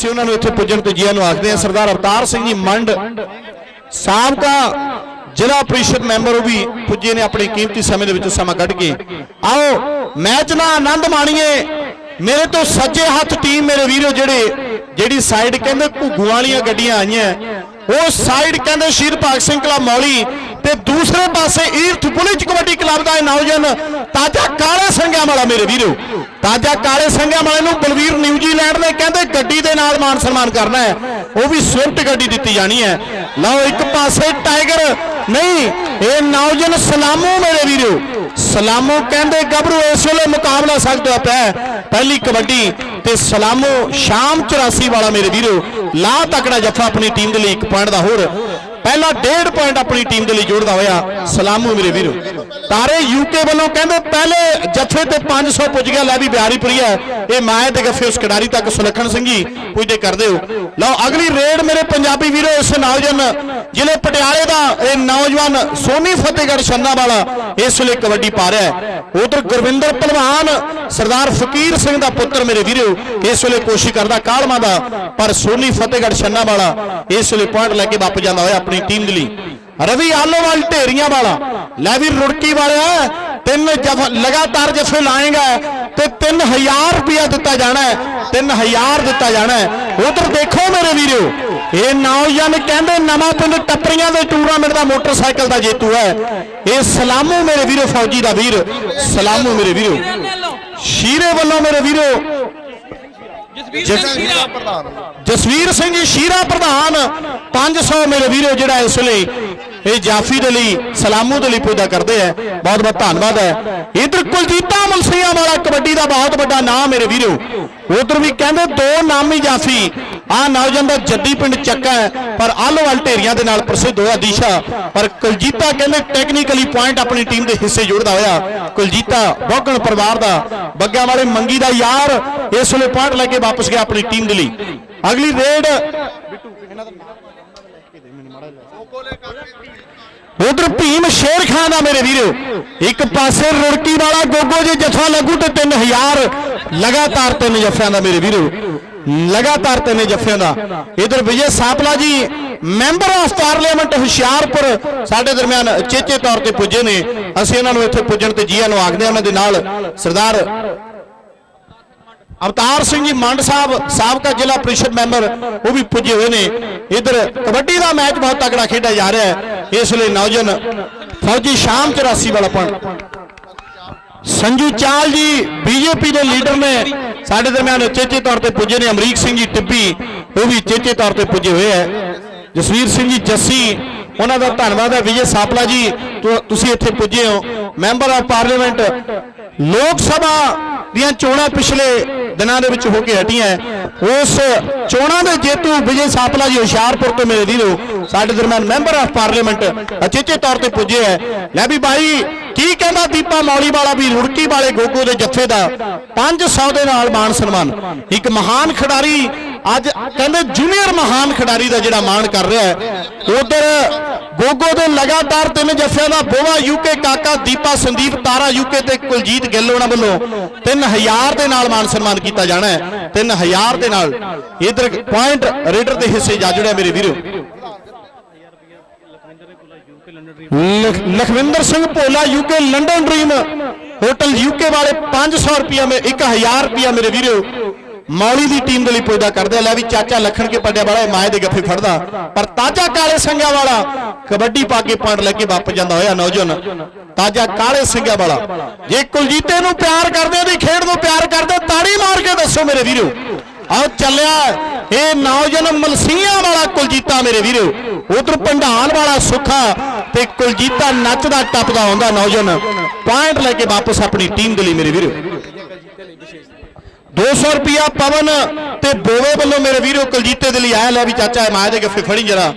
ਅਸੀਂ ਉਹਨਾਂ ਨੂੰ ਇੱਥੇ ਪੁੱਜਣ ਤੇ ਜੀਆਂ ਨੂੰ ਆਖਦੇ ਹਾਂ, ਸਰਦਾਰ ਅਵਤਾਰ ਸਿੰਘ ਜੀ ਮੰਡ ਸਾਬਕਾ ਜ਼ਿਲ੍ਹਾ ਪ੍ਰੀਸ਼ਦ ਮੈਂਬਰ ਉਹ ਵੀ ਪੁੱਜੇ ਨੇ ਆਪਣੇ ਕੀਮਤੀ ਸਮੇਂ ਦੇ ਵਿੱਚ, ਸਮਾਂ ਕੱਢ ਕੇ। ਆਓ ਮੈਚ ਦਾ ਆਨੰਦ ਮਾਣੀਏ। ਮੇਰੇ ਤੋਂ ਸੱਜੇ ਹੱਥ ਟੀਮ ਮੇਰੇ ਵੀਰੋ ਜਿਹੜੇ, ਜਿਹੜੀ ਸਾਈਡ ਕਹਿੰਦੇ ਘੁੱਗੂ ਵਾਲੀਆਂ ਗੱਡੀਆਂ ਆਈਆਂ, ਉਹ ਸਾਈਡ ਕਹਿੰਦੇ ਸ਼ਹੀਦ ਭਗਤ ਸਿੰਘ ਕਲਾ ਮੌਲੀ ਤੇ ਦੂਸਰੇ ਪਾਸੇ ਈਰਥ ਪੁਲਿਸ ਕਬੱਡੀ ਕਲੱਬ ਦਾ ਇਹ ਨੌਜਵਾਨ ਤਾਜਾ ਕਾਲੇ ਸੰਗਿਆਂ ਵਾਲਾ ਮੇਰੇ ਵੀਰੋ। ਤਾਜਾ ਕਾਲੇ ਸੰਗਿਆਂ ਵਾਲੇ ਨੂੰ ਬਲਵੀਰ ਨਿਊਜ਼ੀਲੈਂਡ ਦੇ ਕਹਿੰਦੇ ਗੱਡੀ ਦੇ ਨਾਲ ਮਾਨ ਸਨਮਾਨ ਕਰਨਾ ਹੈ। ਉਹ ਵੀ ਸਵਿਫਟ ਗੱਡੀ ਦਿੱਤੀ ਜਾਣੀ ਹੈ। ਲਓ ਇੱਕ ਪਾਸੇ ਟਾਈਗਰ, ਨਹੀਂ, ਇਹ ਨੌਜਵਾਨ ਸਲਾਮੋ ਮੇਰੇ ਵੀਰੋ। ਸਲਾਮੋ ਕਹਿੰਦੇ ਗੱਭਰੂ ਇਸ ਵੇਲੇ ਮੁਕਾਬਲਾ ਸਕਦਾ ਪਿਆ ਪਹਿਲੀ ਕਬੱਡੀ ਤੇ ਸਲਾਮੋ ਸ਼ਾਮ 84 ਵਾਲਾ ਮੇਰੇ ਵੀਰੋ। ਲਾ ਤਕੜਾ ਜੱਫਾ ਆਪਣੀ ਟੀਮ ਦੇ ਲਈ ਇੱਕ ਪੁਆਇੰਟ ਦਾ ਹੋਰ। ਪਹਿਲਾ ਡੇਢ ਪੁਆਇੰਟ ਆਪਣੀ ਟੀਮ ਦੇ ਲਈ ਜੋੜਦਾ ਹੋਇਆ ਸਲਾਮੂ ਮੇਰੇ ਵੀਰੋ। ਤਾਰੇ ਯੂਕੇ ਵੱਲੋਂ ਕਹਿੰਦੇ ਪਹਿਲੇ ਜੱਫੇ ਤੇ 500 ਪੁੱਜ ਗਿਆ ਲੈ ਵੀ ਬਿਹਾਰੀਪੁਰੀ ਹੈ। ਇਹ ਮਾਏ ਦੇ ਗੱਫੇ ਉਸ ਖਿਡਾਰੀ ਤੱਕ ਸੁਲੱਖਣ ਸਿੰਘ ਜੀ ਪੁੱਜਦੇ ਕਰਦੇ ਹੋ। ਲਓ, ਅਗਲੀ ਰੇਡ ਮੇਰੇ ਪੰਜਾਬੀ ਵੀਰੋ, ਇਸ ਨੌਜਵਾਨ ਜ਼ਿਲ੍ਹੇ ਪਟਿਆਲੇ ਦਾ ਇਹ ਨੌਜਵਾਨ ਸੋਨੀ ਫਤਿਹਗੜ੍ਹ ਛੰਨਾ ਵਾਲਾ ਇਸ ਵੇਲੇ ਕਬੱਡੀ ਪਾ ਰਿਹਾ ਹੈ। ਉਧਰ ਗੁਰਵਿੰਦਰ ਪਹਿਲਵਾਨ, ਸਰਦਾਰ ਫਕੀਰ ਸਿੰਘ ਦਾ ਪੁੱਤਰ ਮੇਰੇ ਵੀਰੋ, ਇਸ ਵੇਲੇ ਕੋਸ਼ਿਸ਼ ਕਰਦਾ ਕਾਲਮਾ ਦਾ, ਪਰ ਸੋਨੀ ਫਤਿਹਗੜ੍ਹ ਛੰਨਾ ਵਾਲਾ ਇਸ ਵੇਲੇ ਪੁਆਇੰਟ ਲੈ ਕੇ ਵਾਪਸ ਜਾਂਦਾ ਹੋਇਆ ਆਪਣੀ ਟੀਮ ਦੇ ਲਈ। ਰਵੀ ਆਲੋਵਾਲ ਢੇਰੀਆਂ ਵਾਲਾ। ਲੈ ਵੀ ਰੁੜਕੀ ਵਾਲਿਆ, ਤਿੰਨ ਜਫ ਲਗਾਤਾਰ ਜਫੇ ਲਾਏਗਾ, ਤੇ 3000 ਰੁਪਇਆ ਦਿੱਤਾ ਜਾਣਾ ਹੈ 3000 ਦਿੱਤਾ ਜਾਣਾ ਹੈ। ਉਧਰ ਦੇਖੋ ਮੇਰੇ ਵੀਰੋ, ਇਹ ਨੌਜਵਾਨ ਕਹਿੰਦੇ ਨਵਾਂ ਪਿੰਡ ਟੱਪਰੀਆਂ ਦੇ ਟੂਰਨਾਮੈਂਟ ਦਾ ਮੋਟਰਸਾਈਕਲ ਦਾ ਜੇਤੂ ਹੈ। ਇਹ ਸਲਾਮੂ ਮੇਰੇ ਵੀਰੋ, ਫੌਜੀ ਦਾ ਵੀਰ, ਸਲਾਮੂ ਮੇਰੇ ਵੀਰੋ। ਸ਼ੀਰੇ ਵੱਲੋਂ ਮੇਰੇ ਵੀਰੋ ਜਸਵੀਰ ਸਿੰਘ ਸ਼ੀਰਾ ਜਸਵੀਰ ਸਿੰਘ ਸ਼ੀਰਾ ਪ੍ਰਧਾਨ 500 ਮੇਰੇ ਵੀਰੋ ਜਿਹੜਾ ਇਸ ਵੇਲੇ ਇਹ ਜਾਫੀ ਦੇ ਲਈ ਸਲਾਮੂ ਦੇ ਲਈ ਪੂਜਾ ਕਰਦੇ ਆ। ਬਹੁਤ ਬਹੁਤ ਧੰਨਵਾਦ ਹੈ। ਇਧਰ ਕੁਲਜੀਤਾ ਮਲਸੀਆਂ ਵਾਲਾ ਕਬੱਡੀ ਦਾ ਬਹੁਤ ਵੱਡਾ ਨਾਮ ਮੇਰੇ ਵੀਰੋ। ਉਧਰ ਵੀ ਕਹਿੰਦੇ ਦੋ ਨਾਮੀ ਜਾਫੀ। ਆ ਨੌਜਵਾਨ ਦਾ ਜੱਦੀ ਪਿੰਡ ਚੱਕਾ ਹੈ, ਪਰ ਆਲੋਵਾਲ ਢੇਰੀਆਂ ਦੇ ਨਾਲ ਪ੍ਰਸਿੱਧ ਹੋਇਆ ਦੀਸ਼ਾ। ਪਰ ਕੁਲਜੀਤਾ ਕਹਿੰਦੇ ਟੈਕਨੀਕਲੀ ਪੁਆਇੰਟ ਆਪਣੀ ਟੀਮ ਦੇ ਹਿੱਸੇ ਜੋੜਦਾ ਹੋਇਆ। ਕੁਲਜੀਤਾ ਬੋਗਣ ਪਰਿਵਾਰ ਦਾ, ਬੱਗਿਆਂ ਵਾਲੇ ਮੰਗੀ ਦਾ ਯਾਰ, ਇਸ ਵੇਲੇ ਪੁਆਇੰਟ ਲੈ ਕੇ ਵਾਪਸ ਗਿਆ ਆਪਣੀ ਟੀਮ ਦੇ ਲਈ। ਅਗਲੀ ਰੇਡ ਉਧਰ ਭੀਮ ਸ਼ੇਰ ਖਾਨ ਦਾ ਮੇਰੇ ਵੀਰੋ, ਇੱਕ ਪਾਸੇ ਰੁੜਕੀ ਵਾਲਾ ਗੋਗੋ ਜੇ ਜਥਾ ਲੱਗੂ ਤੇ 3000 ਲਗਾਤਾਰ ਤਿੰਨ ਜੱਫਿਆਂ ਦਾ ਮੇਰੇ ਵੀਰੋ। ਲਗਾਤਾਰ ਤਿੰਨ ਜੱਫਿਆਂ ਦਾ। ਇਧਰ ਵਿਜੇ ਸਾਪਲਾ ਜੀ, ਮੈਂਬਰ ਆਫ ਪਾਰਲੀਮੈਂਟ ਹੁਸ਼ਿਆਰਪੁਰ ਸਾਡੇ ਦਰਮਿਆਨ ਚੇਚੇ ਤੌਰ ਤੇ ਪੁੱਜੇ ਨੇ। ਅਸੀਂ ਉਹਨਾਂ ਨੂੰ ਇੱਥੇ ਪੁੱਜਣ ਤੇ ਜੀਆਂ ਨੂੰ ਆਖਦੇ ਹਾਂ, ਉਹਨਾਂ ਦੇ ਨਾਲ ਸਰਦਾਰ ਅਵਤਾਰ ਸਿੰਘ ਜੀ ਮੰਡ ਸਾਹਿਬ, ਸਾਬਕਾ ਜ਼ਿਲ੍ਹਾ ਪ੍ਰੀਸ਼ਦ ਮੈਂਬਰ, ਉਹ ਵੀ ਪੁੱਜੇ ਹੋਏ ਨੇ। ਇਧਰ ਕਬੱਡੀ ਦਾ ਮੈਚ ਬਹੁਤ ਤਕੜਾ ਖੇਡਿਆ ਜਾ ਰਿਹਾ ਹੈ। ਇਸ ਲਈ ਨੌਜਵਾਨ ਫੌਜੀ ਸ਼ਾਮ 84 ਵਾਲਾ ਪੁਆਇੰਟ ਸੰਜੂ ਚਾਲ ਜੀ ਬੀਜੇਪੀ ਦੇ ਲੀਡਰ ਨੇ। ਸਾਡੇ ਦਰਮਿਆਨ ਚੇਚੇ ਤੌਰ ਤੇ ਪੁੱਜੇ ਨੇ ਅਮਰੀਕ ਸਿੰਘ ਜੀ ਟਿੱਬੀ ਉਹ ਵੀ ਚੇਚੇ ਤੌਰ ਤੇ ਪੁੱਜੇ ਹੋਏ ਹੈ। ਜਸਵੀਰ ਸਿੰਘ ਜੀ ਜੱਸੀ ਉਹਨਾਂ ਦਾ ਧੰਨਵਾਦ ਹੈ। ਵਿਜੇ ਸਾਪਲਾ ਜੀ ਤੁਸੀਂ ਇੱਥੇ ਪੁੱਜੇ ਹੋ। ਮੈਂਬਰ ਆਫ ਪਾਰਲੀਮੈਂਟ ਲੋਕ ਸਭਾ ਦੀਆਂ ਚੋਣਾਂ ਪਿਛਲੇ ਦਿਨਾਂ ਦੇ ਵਿੱਚ ਹੋ ਕੇ ਹਟੀਆਂ ਉਸ ਚੋਣਾਂ ਦੇ ਜੇਤੂ ਵਿਜੇ ਸਾਪਲਾ ਜੀ ਹੁਸ਼ਿਆਰਪੁਰ ਤੋਂ ਮੇਰੇ ਵੀਰੋ ਸਾਡੇ ਦਰਮਿਆਨ ਮੈਂਬਰ ਆਫ ਪਾਰਲੀਮੈਂਟ ਅਚੇਚੇ ਤੌਰ ਤੇ ਪੁੱਜੇ ਹੈ। ਲੈ ਵੀ ਬਾਈ ਕੀ ਕਹਿੰਦਾ ਦੀਪਾ ਮੌਲੀ ਵਾਲਾ ਵੀ ਰੁੜਕੀ ਵਾਲੇ ਗੋਗੋ ਦੇ ਜੱਥੇ ਦਾ? 500 ਦੇ ਨਾਲ ਮਾਨ ਸਨਮਾਨ। ਇੱਕ ਮਹਾਨ ਖਿਡਾਰੀ, ਅੱਜ ਕਹਿੰਦੇ ਜੂਨੀਅਰ ਮਹਾਨ ਖਿਡਾਰੀ ਦਾ ਜਿਹੜਾ ਮਾਣ ਕਰ ਰਿਹਾ ਹੈ। ਉਧਰ ਗੋਗੋ ਦੇ ਲਗਾਤਾਰ ਤਿੰਨ ਜੱਫਿਆਂ ਦਾ ਬੋਵਾ ਯੂਕੇ ਕਾਕਾ ਦੀਪਾ, ਸੰਦੀਪ ਤਾਰਾ ਯੂਕੇ ਤੇ ਕੁਲਜੀਤ ਗਿੱਲ ਉਹਨਾਂ ਵੱਲੋਂ 3000 ਦੇ ਨਾਲ ਮਾਨ ਸਨਮਾਨ ਕੀਤਾ ਜਾਣਾ ਹੈ। 3000 ਦੇ ਨਾਲ। ਇਧਰ ਪੁਆਇੰਟ ਰੇਡਰ ਦੇ ਹਿੱਸੇ ਜਾ ਜੁੜਿਆ ਮੇਰੇ ਵੀਰੋ। Lakhwinder Singh Bhola UK London dream hotel UK ਵਾਲੇ 500 ਰੁਪਿਆ ਮੇ 1000 ਰੁਪਿਆ ਮੇਰੇ ਵੀਰੋ, ਮੌਲੀ ਦੀ ਟੀਮ ਦੇ ਲਈ ਪੁੱਜਦਾ ਕਰਦੇ ਲੈ ਵੀ ਚਾਚਾ ਲਖਣ ਕੇ ਪੱਡਿਆ ਵਾਲਾ ਮਾਏ ਦੇ ਗੱਫੇ ਫੜਦਾ। ਪਰ ਤਾਜਾ ਕਾਲੇ ਸੰਘਿਆ ਵਾਲਾ ਕਬੱਡੀ ਪਾ ਕੇ ਪੰਡ ਲੈ ਕੇ ਵਾਪਸ ਜਾਂਦਾ ਹੋਇਆ ਨੌਜਵਾਨ। ਤਾਜਾ ਕਾਲੇ ਸੰਗਿਆ ਵਾਲਾ। ਜੇ ਕੁਲਜੀਤੇ ਨੂੰ ਪਿਆਰ ਕਰਦੇ ਹੋ ਦੀ ਖੇਡ ਨੂੰ ਪਿਆਰ ਕਰਦੇ ਤਾੜੀ ਮਾਰ ਕੇ ਦੱਸੋ ਮੇਰੇ ਵੀਰੋ। ਆਓ, ਚੱਲਿਆ। ਇਹ ਨੌਜਵਾਨ ਮਲਸੀਆਂ ਵਾਲਾ ਕੁਲਜੀਤਾ ਮੇਰੇ ਵੀਰੋ। ਉਧਰ ਪੰਡਾਲ ਵਾਲਾ ਸੁੱਖਾ ਤੇ ਕੁਲਜੀਤਾ ਨੱਚਦਾ ਟੱਪਦਾ ਆਉਂਦਾ ਨੌਜਵਾਨ। ਪੁਆਇੰਟ ਲੈ ਕੇ ਵਾਪਸ ਆਪਣੀ ਟੀਮ ਦੇ ਲਈ ਮੇਰੇ ਵੀਰੋ। 200 ਰੁਪਿਆ ਪਵਨ ਤੇ ਬੋਵੇ ਵੱਲੋਂ ਮੇਰੇ ਵੀਰੋ ਕੁਲਜੀਤੇ ਦੇ ਲਈ ਆਇਆ ਲੈ ਵੀ ਚਾਚਾ ਇਹ ਮਾਇਆ ਦੇ ਗੱਫੇ ਫੜੀ ਜਰਾ।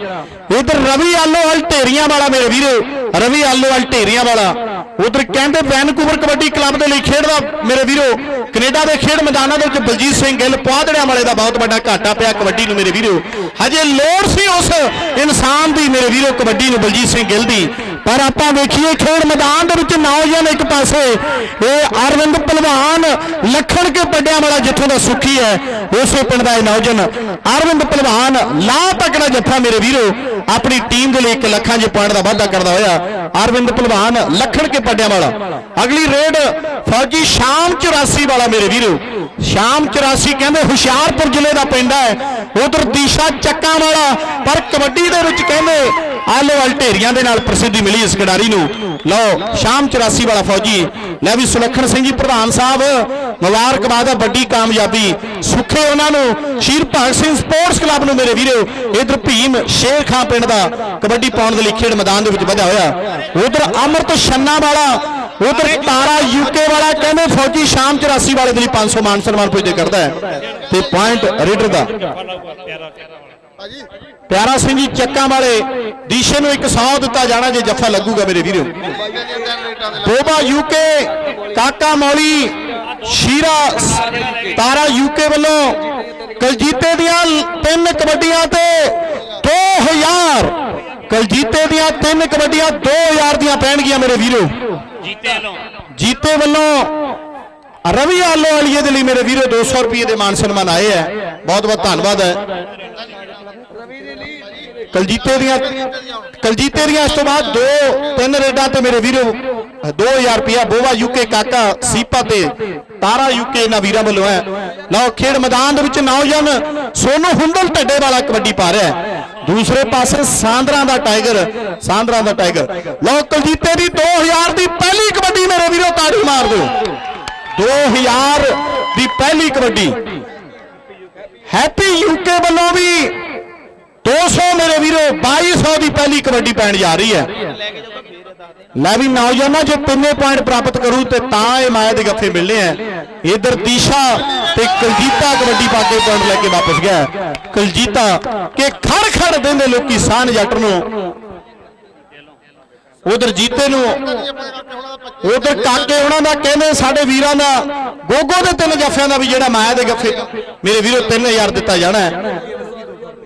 ਉਧਰ ਰਵੀ ਆਲੋਵਾਲ ਢੇਰੀਆਂ ਵਾਲਾ ਮੇਰੇ ਵੀਰੋ, ਰਵੀ ਆਲੋ ਢੇਰੀਆਂ ਵਾਲਾ। ਉਧਰ ਕਹਿੰਦੇ ਵੈਨਕੂਵਰ ਕਬੱਡੀ ਕਲੱਬ ਦੇ ਲਈ ਖੇਡਦਾ ਮੇਰੇ ਵੀਰੋ, ਕੈਨੇਡਾ ਦੇ ਖੇਡ ਮੈਦਾਨਾਂ ਦੇ ਵਿੱਚ ਬਲਜੀਤ ਸਿੰਘ ਗਿੱਲ ਪਾਦੜਿਆਂ ਵਾਲੇ ਦਾ ਬਹੁਤ ਵੱਡਾ ਘਾਟਾ ਪਿਆ ਕਬੱਡੀ ਨੂੰ ਮੇਰੇ ਵੀਰੋ। ਹਜੇ ਲੋੜ ਸੀ ਉਸ ਇਨਸਾਨ ਦੀ ਮੇਰੇ ਵੀਰੋ ਕਬੱਡੀ ਨੂੰ ਬਲਜੀਤ ਸਿੰਘ ਗਿੱਲ ਦੀ। ਪਰ ਆਪਾਂ ਵੇਖੀਏ ਖੇਡ ਮੈਦਾਨ ਦੇ ਵਿੱਚ ਨੌਜਵਾਨ ਇੱਕ ਪਾਸੇ, ਇਹ ਅਰਵਿੰਦ ਪਹਿਲਵਾਨ ਲੱਖਣ ਕੇ ਪੱਡਿਆਂ ਵਾਲਾ ਜਿੱਥੋਂ ਦਾ ਸੁਖੀ ਹੈ, ਉਸੇ ਪਿੰਡ ਦਾ ਇਹ ਨੌਜਵਾਨ। ਅਰਵਿੰਦ ਪਹਿਲਵਾਨ ਲਾ ਤੱਕੜਾ ਜੱਫਾ ਮੇਰੇ ਵੀਰੋ, ਆਪਣੀ ਟੀਮ ਦੇ ਲਈ ਇੱਕ ਲੱਖਾਂ ਜੇ ਪੁਆਇੰਟ ਦਾ ਵਾਅਦਾ ਕਰਦਾ ਹੋਇਆ ਅਰਵਿੰਦ ਪਹਿਲਵਾਨ ਲੱਖਣ ਕੇ ਪੱਡਿਆਂ ਵਾਲਾ। ਅਗਲੀ ਰੇਡ ਫੌਜੀ ਸ਼ਾਮ 84 ਵਾਲਾ ਮੇਰੇ ਵੀਰੋ। ਸ਼ਾਮ 84 ਕਹਿੰਦੇ ਹੁਸ਼ਿਆਰਪੁਰ ਜ਼ਿਲ੍ਹੇ ਦਾ ਪਿੰਡ ਹੈ, ਉਧਰ ਦੀਸ਼ਾ ਚੱਕਾਂ ਵਾਲਾ, ਪਰ ਕਬੱਡੀ ਦੇ ਵਿੱਚ ਕਹਿੰਦੇ ਆਲੋਵਾਲ ਢੇਰੀਆਂ ਦੇ ਨਾਲ ਪ੍ਰਸਿੱਧੀ ਮਿਲੀ ਇਸ ਖਿਡਾਰੀ ਨੂੰ। ਲਓ, ਸ਼ਾਮ 84 ਵਾਲਾ ਫੌਜੀ, ਲੈ ਵੀ ਸੁਲੱਖਣ ਸਿੰਘ ਜੀ, ਪ੍ਰਧਾਨ ਸਾਹਿਬ, ਮੁਬਾਰਕਬਾਦ ਹੈ ਵੱਡੀ ਕਾਮਯਾਬੀ। ਸੁੱਖੇ ਉਹਨਾਂ ਨੂੰ sheer Bhagat Singh sports club ਨੂੰ ਮੇਰੇ ਵੀਰੋ ਇਧਰ ਭੀਮ ਸ਼ੇਰ ਖਾਂ ਪਿੰਡ ਦਾ ਕਬੱਡੀ ਪਾਉਣ ਦੇ ਲਈ ਖੇਡ ਮੈਦਾਨ ਦੇ ਵਿੱਚ ਵਧਿਆ ਹੋਇਆ। ਉਧਰ ਅਮਰਤ ਛੰਨਾ ਵਾਲਾ ਉਧਰ ਤਾਰਾ ਯੂਕੇ ਵਾਲਾ ਕਹਿੰਦੇ ਫੌਜੀ ਸ਼ਾਮ 84 ਵਾਲੇ ਦੇ ਲਈ 500 ਮਾਨ ਸਨਮਾਨ ਪੁੱਜਦੇ ਕਰਦਾ ਹੈ। ਤੇ ਪੁਆਇੰਟ ਰੇਡਰ ਦਾ। ਪਿਆਰਾ ਸਿੰਘ ਜੀ ਚੱਕਾਂ ਵਾਲੇ ਦੀਸ਼ੇ ਨੂੰ ਇੱਕ 100 ਦਿੱਤਾ ਜਾਣਾ ਜੇ ਜੱਫਾ ਲੱਗੂਗਾ ਮੇਰੇ ਵੀਰੋ। ਬੋਬਾ ਯੂਕੇ ਕਾਕਾ ਮੌਲੀ ਸ਼ੀਰਾ ਤਾਰਾ ਯੂਕੇ ਵੱਲੋਂ ਕਲਜੀਤੇ ਦੀਆਂ ਤਿੰਨ ਕਬੱਡੀਆਂ ਤੇ 2000 ਕਲਜੀਤੇ ਦੀਆਂ ਤਿੰਨ ਕਬੱਡੀਆਂ 2000 ਦੀਆਂ ਪੈਣਗੀਆਂ ਮੇਰੇ ਵੀਰੋ। ਜੀਤੇ ਲੋ ਜੀਤੇ ਵੱਲੋਂ ਰਵੀ ਆਲੋ ਵਾਲੀਏ ਦੇ ਲਈ ਮੇਰੇ ਵੀਰੋ 200 ਰੁਪਏ ਦੇ ਮਾਨ ਸਨਮਾਨ ਆਏ ਹੈ ਬਹੁਤ ਬਹੁਤ ਧੰਨਵਾਦ ਹੈ। ਕਲਜੀਤੇ ਦੀਆਂ ਕਲਜੀਤੇ ਦੀਆਂ ਇਸ ਤੋਂ ਬਾਅਦ ਦੋ ਤਿੰਨ ਰੇਡਾਂ ਤੇ ਮੇਰੇ ਵੀਰੋ 2000 ਰੁਪਇਆ ਬੋਵਾ ਯੂਕੇ ਕਾਕਾ ਸੀਪਾ ਤੇ ਤਾਰਾ ਯੂਕੇ ਇਹਨਾਂ ਵੀਰਾਂ ਵੱਲੋਂ ਹੈ। ਲਓ ਖੇਡ ਮੈਦਾਨ ਦੇ ਵਿੱਚ ਨੌਜਵਾਨ ਸੋਨੂ ਹੁੰਦਲ ਢੱਡੇ ਵਾਲਾ ਕਬੱਡੀ ਪਾ ਰਿਹਾ ਹੈ। ਦੂਸਰੇ ਪਾਸੇ ਸਾਂਦਰਾਂ ਦਾ ਟਾਈਗਰ, ਸਾਂਦਰਾਂ ਦਾ ਟਾਈਗਰ। ਲਓ ਕਲਜੀਤੇ ਦੀ 2000 ਦੀ ਪਹਿਲੀ ਕਬੱਡੀ ਮੇਰੇ ਵੀਰੋ ਤਾੜੀ ਮਾਰ ਦਿਓ। 2000 ਦੀ ਪਹਿਲੀ ਕਬੱਡੀ। ਹੈਪੀ ਯੂਕੇ ਵੱਲੋਂ ਵੀ 200 ਮੇਰੇ ਵੀਰੋ 2200 ਦੀ ਪਹਿਲੀ ਕਬੱਡੀ ਪੈਣ ਜਾ ਰਹੀ ਹੈ। ਲੈ ਵੀ ਨੌਜਵਾਨਾਂ ਜੇ ਤਿੰਨੇ ਪੁਆਇੰਟ ਪ੍ਰਾਪਤ ਕਰੂ ਤੇ ਤਾਂ ਇਹ ਮਾਇਆ ਦੇ ਗੱਫੇ ਮਿਲਨੇ ਆ। ਇਧਰ ਦੀਸ਼ਾ ਤੇ ਕਲਜੀਤਾ ਕਬੱਡੀ ਪਾ ਕੇ ਪੁਆਇੰਟ ਲੈ ਕੇ ਵਾਪਸ ਗਿਆ। ਕਲਜੀਤਾ ਕਿ ਖੜ ਖੜ ਦਿੰਦੇ ਲੋਕੀ ਸਾਨ ਜੱਟ ਨੂੰ। ਉਧਰ ਜੀਤੇ ਨੂੰ, ਉਧਰ ਕਾਕੇ ਉਹਨਾਂ ਦਾ ਕਹਿੰਦੇ ਸਾਡੇ ਵੀਰਾਂ ਦਾ, ਗੋਗੋ ਦੇ ਤਿੰਨ ਜੱਫਿਆਂ ਦਾ ਵੀ ਜਿਹੜਾ ਮਾਇਆ ਦੇ ਗੱਫੇ, ਮੇਰੇ ਵੀਰੋ 3000 ਦਿੱਤਾ ਜਾਣਾ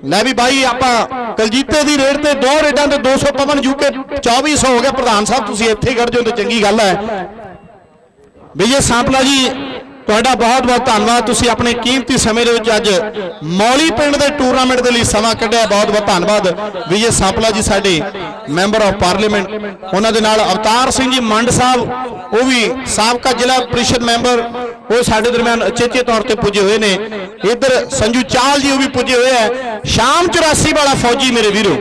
ਲੈ ਵੀ ਬਾਈ ਆਪਾਂ ਕਲਜੀਤੇ ਦੀ ਰੇਡ ਤੇ ਦੋ ਰੇਡਾਂ ਤੇ 200 ਪਵਨ ਯੂਕੇ 2400 ਹੋ ਗਿਆ ਪ੍ਰਧਾਨ ਸਾਹਿਬ, ਤੁਸੀਂ ਇੱਥੇ ਖੜ ਜਾਓ ਤੇ ਚੰਗੀ ਗੱਲ ਹੈ। ਵਿਜੇ ਸਾਂਪਲਾ ਜੀ ਤੁਹਾਡਾ ਬਹੁਤ ਬਹੁਤ ਧੰਨਵਾਦ। ਤੁਸੀਂ ਆਪਣੇ ਕੀਮਤੀ ਸਮੇਂ ਦੇ ਵਿੱਚ ਅੱਜ ਮੌਲੀ ਪਿੰਡ ਦੇ ਟੂਰਨਾਮੈਂਟ ਦੇ ਲਈ ਸਮਾਂ ਕੱਢਿਆ। ਬਹੁਤ ਬਹੁਤ ਧੰਨਵਾਦ। ਵਿਜੇ ਸਾਂਪਲਾ ਜੀ ਸਾਡੇ ਮੈਂਬਰ ਆਫ ਪਾਰਲੀਮੈਂਟ। ਉਹਨਾਂ ਦੇ ਨਾਲ ਅਵਤਾਰ ਸਿੰਘ ਜੀ ਮੰਡ ਸਾਹਿਬ, ਉਹ ਵੀ ਸਾਬਕਾ ਜ਼ਿਲ੍ਹਾ ਪ੍ਰੀਸ਼ਦ ਮੈਂਬਰ, ਉਹ ਸਾਡੇ ਦਰਮਿਆਨ ਅਚੇਚੇ ਤੌਰ ਤੇ ਪੁੱਜੇ ਹੋਏ ਨੇ। ਇੱਧਰ ਸੰਜੂ ਚਾਲ ਜੀ ਉਹ ਵੀ ਪੁੱਜੇ ਹੋਏ ਆ। ਸ਼ਾਮ 84 ਵਾਲਾ ਫੌਜੀ ਮੇਰੇ ਵੀਰੋ।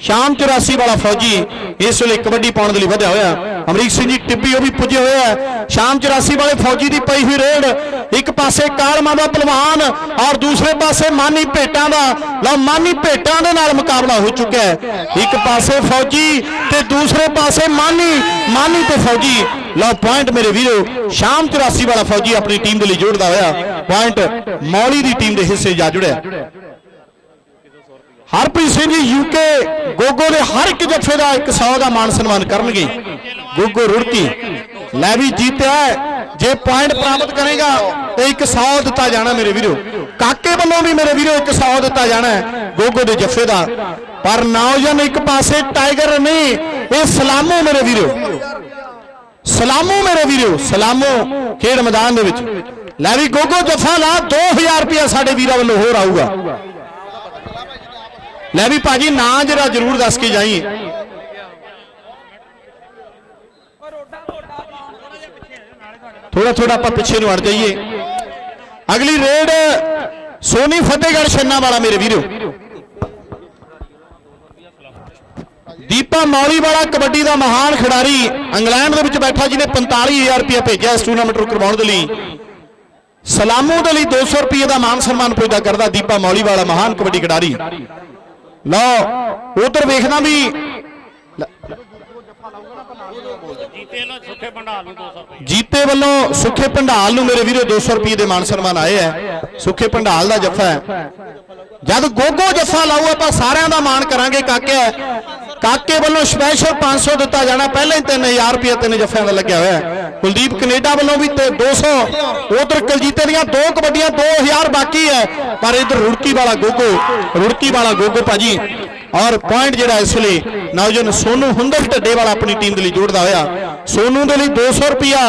ਸ਼ਾਮ 84 ਵਾਲਾ ਫੌਜੀ ਇਸ ਵੇਲੇ ਕਬੱਡੀ ਪਾਉਣ ਦੇ ਲਈ ਵਧਿਆ ਹੋਇਆ। ਅਮਰੀਕ ਸਿੰਘ ਜੀ ਟਿੱਬੀ, ਉਹ ਵੀ ਪੁੱਜੇ ਹੋਏ ਆ। ਸ਼ਾਮ 84 ਵਾਲੇ ਫੌਜੀ ਦੀ ਪਈ ਹੋਈ ਰੇਡ। ਇੱਕ ਪਾਸੇ ਕਾਲਮਾ ਦਾ ਪਹਿਲਵਾਨ ਔਰ ਦੂਸਰੇ ਪਾਸੇ ਮਾਨੀ ਭੇਟਾਂ ਦਾ। ਲਓ, ਮਾਨੀ ਭੇਟਾਂ ਦੇ ਨਾਲ ਮੁਕਾਬਲਾ ਹੋ ਚੁੱਕਿਆ ਹੈ। ਇੱਕ ਪਾਸੇ ਫੌਜੀ ਤੇ ਦੂਸਰੇ ਪਾਸੇ ਮਾਨੀ। ਮਾਨੀ ਤੇ ਫੌਜੀ। ਲਓ ਪੁਆਇੰਟ ਮੇਰੇ ਵੀਰੋ, ਸ਼ਾਮ 84 ਵਾਲਾ ਫੌਜੀ ਆਪਣੀ ਟੀਮ ਦੇ ਲਈ ਜੋੜਦਾ ਹੋਇਆ। ਪੁਆਇੰਟ ਮੌਲੀ ਦੀ ਟੀਮ ਦੇ ਹਿੱਸੇ ਜਾ ਜੁੜਿਆ। ਹਰਪ੍ਰੀਤ ਸਿੰਘ ਜੀ ਯੂਕੇ ਗੋਗੋ ਦੇ ਹਰ ਇੱਕ ਜੱਫੇ ਦਾ 100 ਦਾ ਮਾਨ ਸਨਮਾਨ ਕਰਨਗੇ। ਗੋਗੋ ਰੁੜਕੀ ਲੈ ਵੀ ਜਿੱਤਿਆ ਜੇ ਪੁਆਇੰਟ ਪ੍ਰਾਪਤ ਕਰੇਗਾ ਤੇ 100 ਦਿੱਤਾ ਜਾਣਾ ਮੇਰੇ ਵੀਰੋ। ਕਾਕੇ ਵੱਲੋਂ ਵੀ ਮੇਰੇ ਵੀਰੋ 100 ਦਿੱਤਾ ਜਾਣਾ ਗੋਗੋ ਦੇ ਜੱਫੇ ਦਾ। ਪਰ ਨੌਜਵਾਨ ਇੱਕ ਪਾਸੇ ਟਾਈਗਰ ਨਹੀਂ ਇਹ ਸਲਾਮੋ ਮੇਰੇ ਵੀਰੋ। ਸਲਾਮੋ ਮੇਰੇ ਵੀਰੋ, ਸਲਾਮੋ ਖੇਡ ਮੈਦਾਨ ਦੇ ਵਿੱਚ। ਲੈ ਵੀ ਗੋਗੋ ਜੱਫਾ ਲਾ 2000 ਰੁਪਇਆ ਸਾਡੇ ਵੀਰਾਂ ਵੱਲੋਂ ਹੋਰ ਆਊਗਾ। ਲੈ ਵੀ ਭਾਜੀ ਨਾਂ ਜਰਾ ਜ਼ਰੂਰ ਦੱਸ ਕੇ ਜਾਈ। ਥੋੜਾ ਥੋੜਾ ਆਪਾਂ ਪਿੱਛੇ ਨੂੰ ਹਟ ਜਾਈਏ। ਅਗਲੀ ਰੇਡ ਸੋਨੀ ਫਤਿਹਗੜ੍ਹ ਛੰਨਾ ਵਾਲਾ ਮੇਰੇ ਵੀਰੋ। ਦੀਪਾ ਮੌਲੀ ਵਾਲਾ ਕਬੱਡੀ ਦਾ ਮਹਾਨ ਖਿਡਾਰੀ, ਇੰਗਲੈਂਡ ਦੇ ਵਿੱਚ ਬੈਠਾ, ਜਿਹਨੇ 45000 ਰੁਪਏ ਭੇਜਿਆ ਇਸ ਟੂਰਨਾਮੈਂਟ ਨੂੰ ਕਰਵਾਉਣ ਦੇ ਲਈ। ਸਲਾਮੂ ਦੇ ਲਈ 200 ਰੁਪਏ ਦਾ ਮਾਨ ਸਨਮਾਨ ਪੈਦਾ ਕਰਦਾ ਦੀਪਾ ਮੌਲੀ ਵਾਲਾ ਮਹਾਨ ਕਬੱਡੀ ਖਿਡਾਰੀ। ਲਓ, ਉਧਰ ਵੇਖਦਾ ਵੀ। ਜੀਤੇ ਵੱਲੋਂ ਸੁੱਖੇ ਭੰਡਾਲ ਨੂੰ ਮੇਰੇ ਵੀਰੋ 200 ਰੁਪਏ ਦੇ ਮਾਨ ਸਨਮਾਨ ਆਏ ਹੈ ਸੁੱਖੇ ਭੰਡਾਲ ਦਾ ਜੱਫਾ ਹੈ। ਜਦ ਗੋਗੋ ਜੱਫਾ ਲਾਊ, ਆਪਾਂ ਸਾਰਿਆਂ ਦਾ ਮਾਣ ਕਰਾਂਗੇ ਕਾਕੇ ਕਾਕੇ ਵੱਲੋਂ ਸਪੈਸ਼ਲ 500 ਦਿੱਤਾ ਜਾਣਾ। ਪਹਿਲਾਂ ਹੀ 3000 ਰੁਪਏ ਤਿੰਨ ਜੱਫਿਆਂ ਦਾ ਲੱਗਿਆ ਹੋਇਆ ਕੁਲਦੀਪ ਕੈਨੇਡਾ ਵੱਲੋਂ ਵੀ ਤੇ 200 ਉਧਰ ਕਲਜੀਤੇ ਦੀਆਂ ਦੋ ਕਬੱਡੀਆਂ 2000 ਬਾਕੀ ਹੈ। ਪਰ ਇਧਰ ਰੁੜਕੀ ਵਾਲਾ ਗੋਗੋ, ਰੁੜਕੀ ਵਾਲਾ ਗੋਗੋ ਭਾਜੀ। ਔਰ ਪੁਆਇੰਟ ਜਿਹੜਾ ਇਸ ਵੇਲੇ ਨੌਜਵਾਨ ਸੋਨੂ ਹੁੰਦਲ ਢੱਡੇ ਵਾਲਾ ਆਪਣੀ ਟੀਮ ਦੇ ਲਈ ਜੋੜਦਾ ਹੋਇਆ। ਸੋਨੂ ਦੇ ਲਈ 200 ਰੁਪਿਆ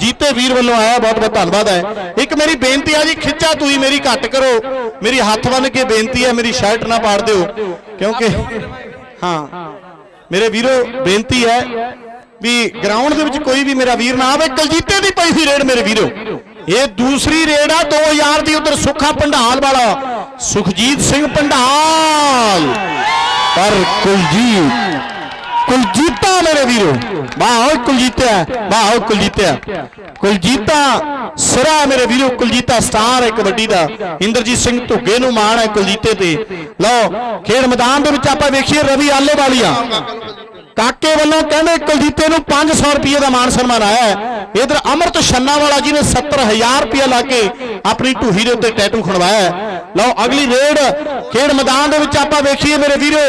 ਜੀਤੇ ਵੀਰ ਵੱਲੋਂ ਆਇਆ। ਬਹੁਤ ਬਹੁਤ ਧੰਨਵਾਦ ਹੈ। ਇੱਕ ਮੇਰੀ ਬੇਨਤੀ ਆ ਜੀ, ਖਿੱਚਾ ਤੁਸੀਂ, ਮੇਰੀ ਘੱਟ ਕਰੋ। ਮੇਰੀ ਹੱਥ ਬੰਨ ਕੇ ਬੇਨਤੀ ਹੈ, ਮੇਰੀ ਸ਼ਰਟ ਨਾ ਪਾੜ ਦਿਓ। ਕਿਉਂਕਿ ਹਾਂ। ਮੇਰੇ ਵੀਰੋ ਬੇਨਤੀ ਹੈ ਵੀ ਗਰਾਊਂਡ ਦੇ ਵਿੱਚ ਕੋਈ ਵੀ ਮੇਰਾ ਵੀਰ ਨਾ ਆਵੇ ਕਲਜੀਤੇ ਦੀ ਪਈ ਸੀ ਰੇਡ ਮੇਰੇ ਵੀਰੋ। ਇਹ ਦੂਸਰੀ ਰੇਡ ਆ 2000 ਦੀ ਉਧਰ ਸੁੱਖਾ ਪੰਡਾਲ ਵਾਲਾ। ਸੁਖਜੀਤ ਸਿੰਘ ਪੰਡਾਲ। ਪਰ ਕੁਲਜੀਤ ਕੁਲਜੀਤਾ ਮੇਰੇ ਵੀਰੋ। ਵਾਹ, ਓਏ ਕੁਲਜੀਤਿਆ ਵਾਹ, ਓਏ ਕੁਲਜੀਤਿਆ ਕੁਲਜੀਤਾ ਸਿਰਾ ਮੇਰੇ ਵੀਰੋ, ਕੁਲਜੀਤਾ ਸਟਾਰ ਹੈ ਕਬੱਡੀ ਦਾ। ਇੰਦਰਜੀਤ ਸਿੰਘ ਧੁੱਗੇ ਨੂੰ ਮਾਣ ਹੈ ਕੁਲਜੀਤੇ ਤੇ। ਲਓ, ਖੇਡ ਮੈਦਾਨ ਦੇ ਵਿੱਚ ਆਪਾਂ ਵੇਖੀਏ ਰਵੀ ਆਲੇ ਵਾਲੀਆ ਕਾਕੇ ਵੱਲੋਂ ਕਹਿੰਦੇ ਕੁਲਜੀਤੇ ਨੂੰ 500 ਰੁਪਏ ਦਾ ਮਾਣ ਸਨਮਾਨ ਆਇਆ ਹੈ। ਇਧਰ ਅਮਰਤ ਛੰਨਾ ਵਾਲਾ ਜੀ ਨੇ 70000 ਰੁਪਏ ਲਾ ਕੇ ਆਪਣੀ ਢੂਹੀ ਦੇ ਉੱਤੇ ਟੈਟੂ ਖਣਵਾਇਆ ਲਓ, ਅਗਲੀ ਰੇਡ ਖੇਡ ਮੈਦਾਨ ਦੇ ਵਿੱਚ ਆਪਾਂ ਵੇਖੀਏ ਮੇਰੇ ਵੀਰੋ,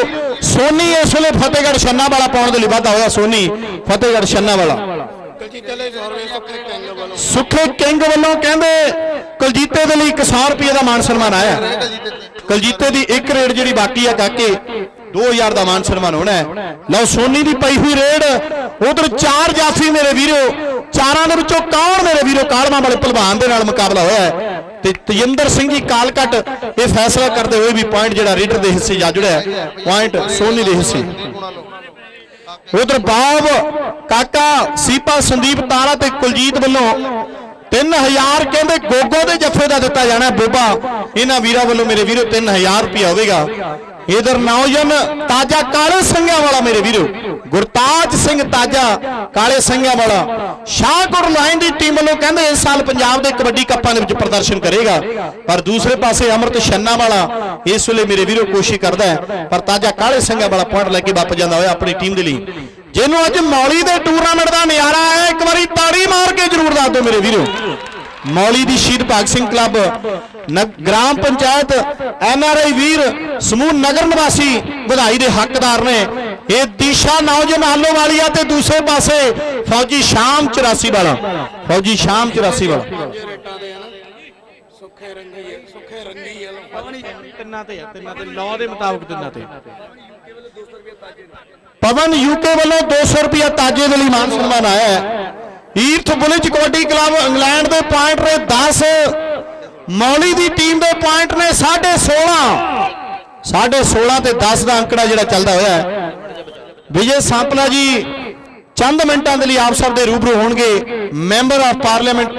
ਸੋਨੀ ਇਸ ਵੇਲੇ ਫਤਿਹਗੜ੍ਹ ਛੰਨਾ ਵਾਲਾ ਪਾਉਣ ਦੇ ਲਈ ਵਾਧਾ ਹੋਇਆ। ਸੋਨੀ, ਫਤਿਹਗੜ੍ਹ ਛੰਨਾ ਵਾਲਾ ਸੁਖੇ ਕਿੰਗ ਵੱਲੋਂ ਕਹਿੰਦੇ ਕੁਲਜੀਤੇ ਦੇ ਲਈ 100 ਰੁਪਏ ਦਾ ਮਾਨ ਸਨਮਾਨ ਆਇਆ ਕੁਲਜੀਤੇ ਦੀ ਇੱਕ ਰੇਡ ਜਿਹੜੀ ਬਾਕੀ ਆ ਕਾਕੇ 2000 ਦਾ ਮਾਨ ਸਨਮਾਨ ਹੋਣਾ ਲਓ, ਸੋਨੀ ਦੀ ਪਈ ਹੋਈ ਰੇਡ, ਉਧਰ ਚਾਰ ਜਾਫੀ ਮੇਰੇ ਵੀਰੋ ਚਾਰਾਂ ਦੇ ਵਿੱਚੋਂ ਕੌਣ ਮੇਰੇ ਵੀਰੋ ਕਾਲਮਾ ਵਾਲੇ ਪਹਿਲਵਾਨ ਦੇ ਨਾਲ ਮੁਕਾਬਲਾ ਹੋਇਆ ਹੈ? ਤੇ ਤਜਿੰਦਰ ਸਿੰਘ ਜੀ ਕਾਲਕਟ, ਇਹ ਫੈਸਲਾ ਕਰਦੇ ਹੋਏ ਵੀ ਪੁਆਇੰਟ ਜਿਹੜਾ ਰੀਡਰ ਦੇ ਹਿੱਸੇ ਜਾ ਜੁੜਿਆ ਪੁਆਇੰਟ ਸੋਨੀ ਦੇ ਹਿੱਸੇ। ਉਧਰ ਬਾਬ, ਕਾਕਾ, ਸੀਪਾ ਸੰਦੀਪ ਤਾਰਾ ਤੇ ਕੁਲਜੀਤ ਵੱਲੋਂ 3000 ਕਹਿੰਦੇ ਗੋਗੋ ਦੇ ਜੱਫੇ ਦਾ ਦਿੱਤਾ ਜਾਣਾ ਬੋਬਾ। ਇਹਨਾਂ ਵੀਰਾਂ ਵੱਲੋਂ ਮੇਰੇ ਵੀਰੋ 3000 ਰੁਪਇਆ ਹੋਵੇਗਾ। ਇਧਰ ਨੌਜਵਾਨ ਤਾਜਾ ਕਾਲੇ ਸਿੰਘਾਂ ਵਾਲਾ ਮੇਰੇ ਵੀਰੋ। ਗੁਰਤਾਜ ਸਿੰਘ ਤਾਜਾ ਕਾਲੇ ਸਿੰਘਾਂ ਵਾਲਾ। ਸ਼ਾਹਕੋਟ ਲਾਈਨ ਦੀ ਟੀਮ ਵੱਲੋਂ ਕਹਿੰਦੇ ਇਸ ਸਾਲ ਪੰਜਾਬ ਦੇ ਕਬੱਡੀ ਕੱਪਾਂ ਦੇ ਵਿੱਚ ਪ੍ਰਦਰਸ਼ਨ ਕਰੇਗਾ। ਪਰ ਦੂਸਰੇ ਪਾਸੇ ਅਮਰਤ ਛੰਨਾ ਵਾਲਾ ਇਸ ਵੇਲੇ ਮੇਰੇ ਵੀਰੋ ਕੋਸ਼ਿਸ਼ ਕਰਦਾ ਹੈ। ਪਰ ਤਾਜਾ ਕਾਲੇ ਸਿੰਘਾਂ ਵਾਲਾ ਪੁਆਇੰਟ ਲੈ ਕੇ ਵਾਪਸ ਜਾਂਦਾ ਹੋਇਆ ਆਪਣੀ ਟੀਮ ਦੇ ਲਈ। ਜਿਹਨੂੰ ਅੱਜ ਮੌਲੀ ਦੇ ਟੂਰਨਾਮੈਂਟ ਦਾ ਨਜ਼ਾਰਾ ਹੈ, ਇੱਕ ਵਾਰੀ ਤਾੜੀ ਮਾਰ ਕੇ ਜ਼ਰੂਰ ਦੱਸ ਦਿਓ ਮੇਰੇ ਵੀਰੋ। ਮੌਲੀ ਦੀ Shaheed Bhagat Singh club gram panchayat N R I ਵੀਰ ਸਮੂਹ ਨਗਰ ਨਿਵਾਸੀ ਵਧਾਈ ਦੇ ਹੱਕਦਾਰ ਨੇ। ਇਹ ਦੀਸ਼ਾ ਨੌਜਵਾਨ ਆਲੋ ਵਾਲੀਆ ਤੇ ਦੂਸਰੇ ਪਾਸੇ ਫੌਜੀ ਸ਼ਾਮ 84 ਵਾਲਾ ਫੌਜੀ ਸ਼ਾਮ 84 ਵਾਲਾ। ਤਿੰਨਾਂ ਤੇ ਆ ਤਿੰਨਾਂ ਤੇ ਲਾਅ ਦੇ ਮੁਤਾਬਕ ਤਿੰਨਾਂ ਤੇ। ਪਵਨ ਯੂਕੇ ਵੱਲੋਂ 200 ਰੁਪਇਆ ਤਾਜੇ ਦੇ ਲਈ ਮਾਨ ਸਨਮਾਨ ਆਇਆ ਹੈ। Erith Bulls kabaddi club England ਦੇ ਪੁਆਇੰਟ ਨੇ 10 ਮੌਲੀ ਦੀ ਟੀਮ ਦੇ ਪੁਆਇੰਟ ਨੇ 16.5 16.5 ਤੇ 10 ਦਾ ਅੰਕੜਾ ਜਿਹੜਾ ਚੱਲਦਾ ਹੋਇਆ ਹੈ। ਵਿਜੇ ਸਾਂਪਲਾ ਜੀ, ਚੰਦ ਮਿੰਟਾਂ ਦੇ ਲਈ ਆਪ ਸਭ ਦੇ ਰੂਬਰੂ ਹੋਣਗੇ। ਮੈਂਬਰ ਆਫ ਪਾਰਲੀਮੈਂਟ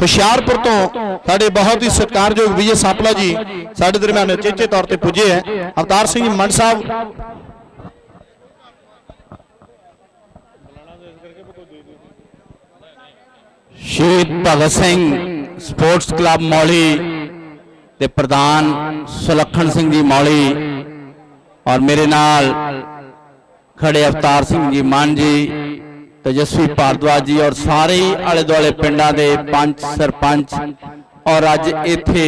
ਹੁਸ਼ਿਆਰਪੁਰ ਤੋਂ ਸਾਡੇ ਬਹੁਤ ਹੀ ਸਤਿਕਾਰਯੋਗ ਵਿਜੇ ਸਾਂਪਲਾ ਜੀ ਸਾਡੇ ਦਰਮਿਆਨ ਚੇਚੇ ਤੌਰ ਤੇ ਪੁੱਜੇ ਹੈ। ਅਵਤਾਰ ਸਿੰਘ ਮੰਡ ਸਾਹਿਬ ਸ਼ਹੀਦ ਭਗਤ ਸਿੰਘ ਸਪੋਰਟਸ ਕਲੱਬ ਮੌਲੀ ਦੇ ਪ੍ਰਧਾਨ ਸੁਲੱਖਣ ਸਿੰਘ ਜੀ ਮੌਲੀ ਔਰ ਮੇਰੇ ਨਾਲ ਖੜੇ ਅਵਤਾਰ ਸਿੰਘ ਜੀ ਮਾਨ ਜੀ, ਤੇਜਸਵੀ ਭਾਰਦਵਾਜ ਜੀ ਔਰ ਸਾਰੇ ਹੀ ਆਲੇ ਦੁਆਲੇ ਪਿੰਡਾਂ ਦੇ ਪੰਚ ਸਰਪੰਚ ਔਰ ਅੱਜ ਇੱਥੇ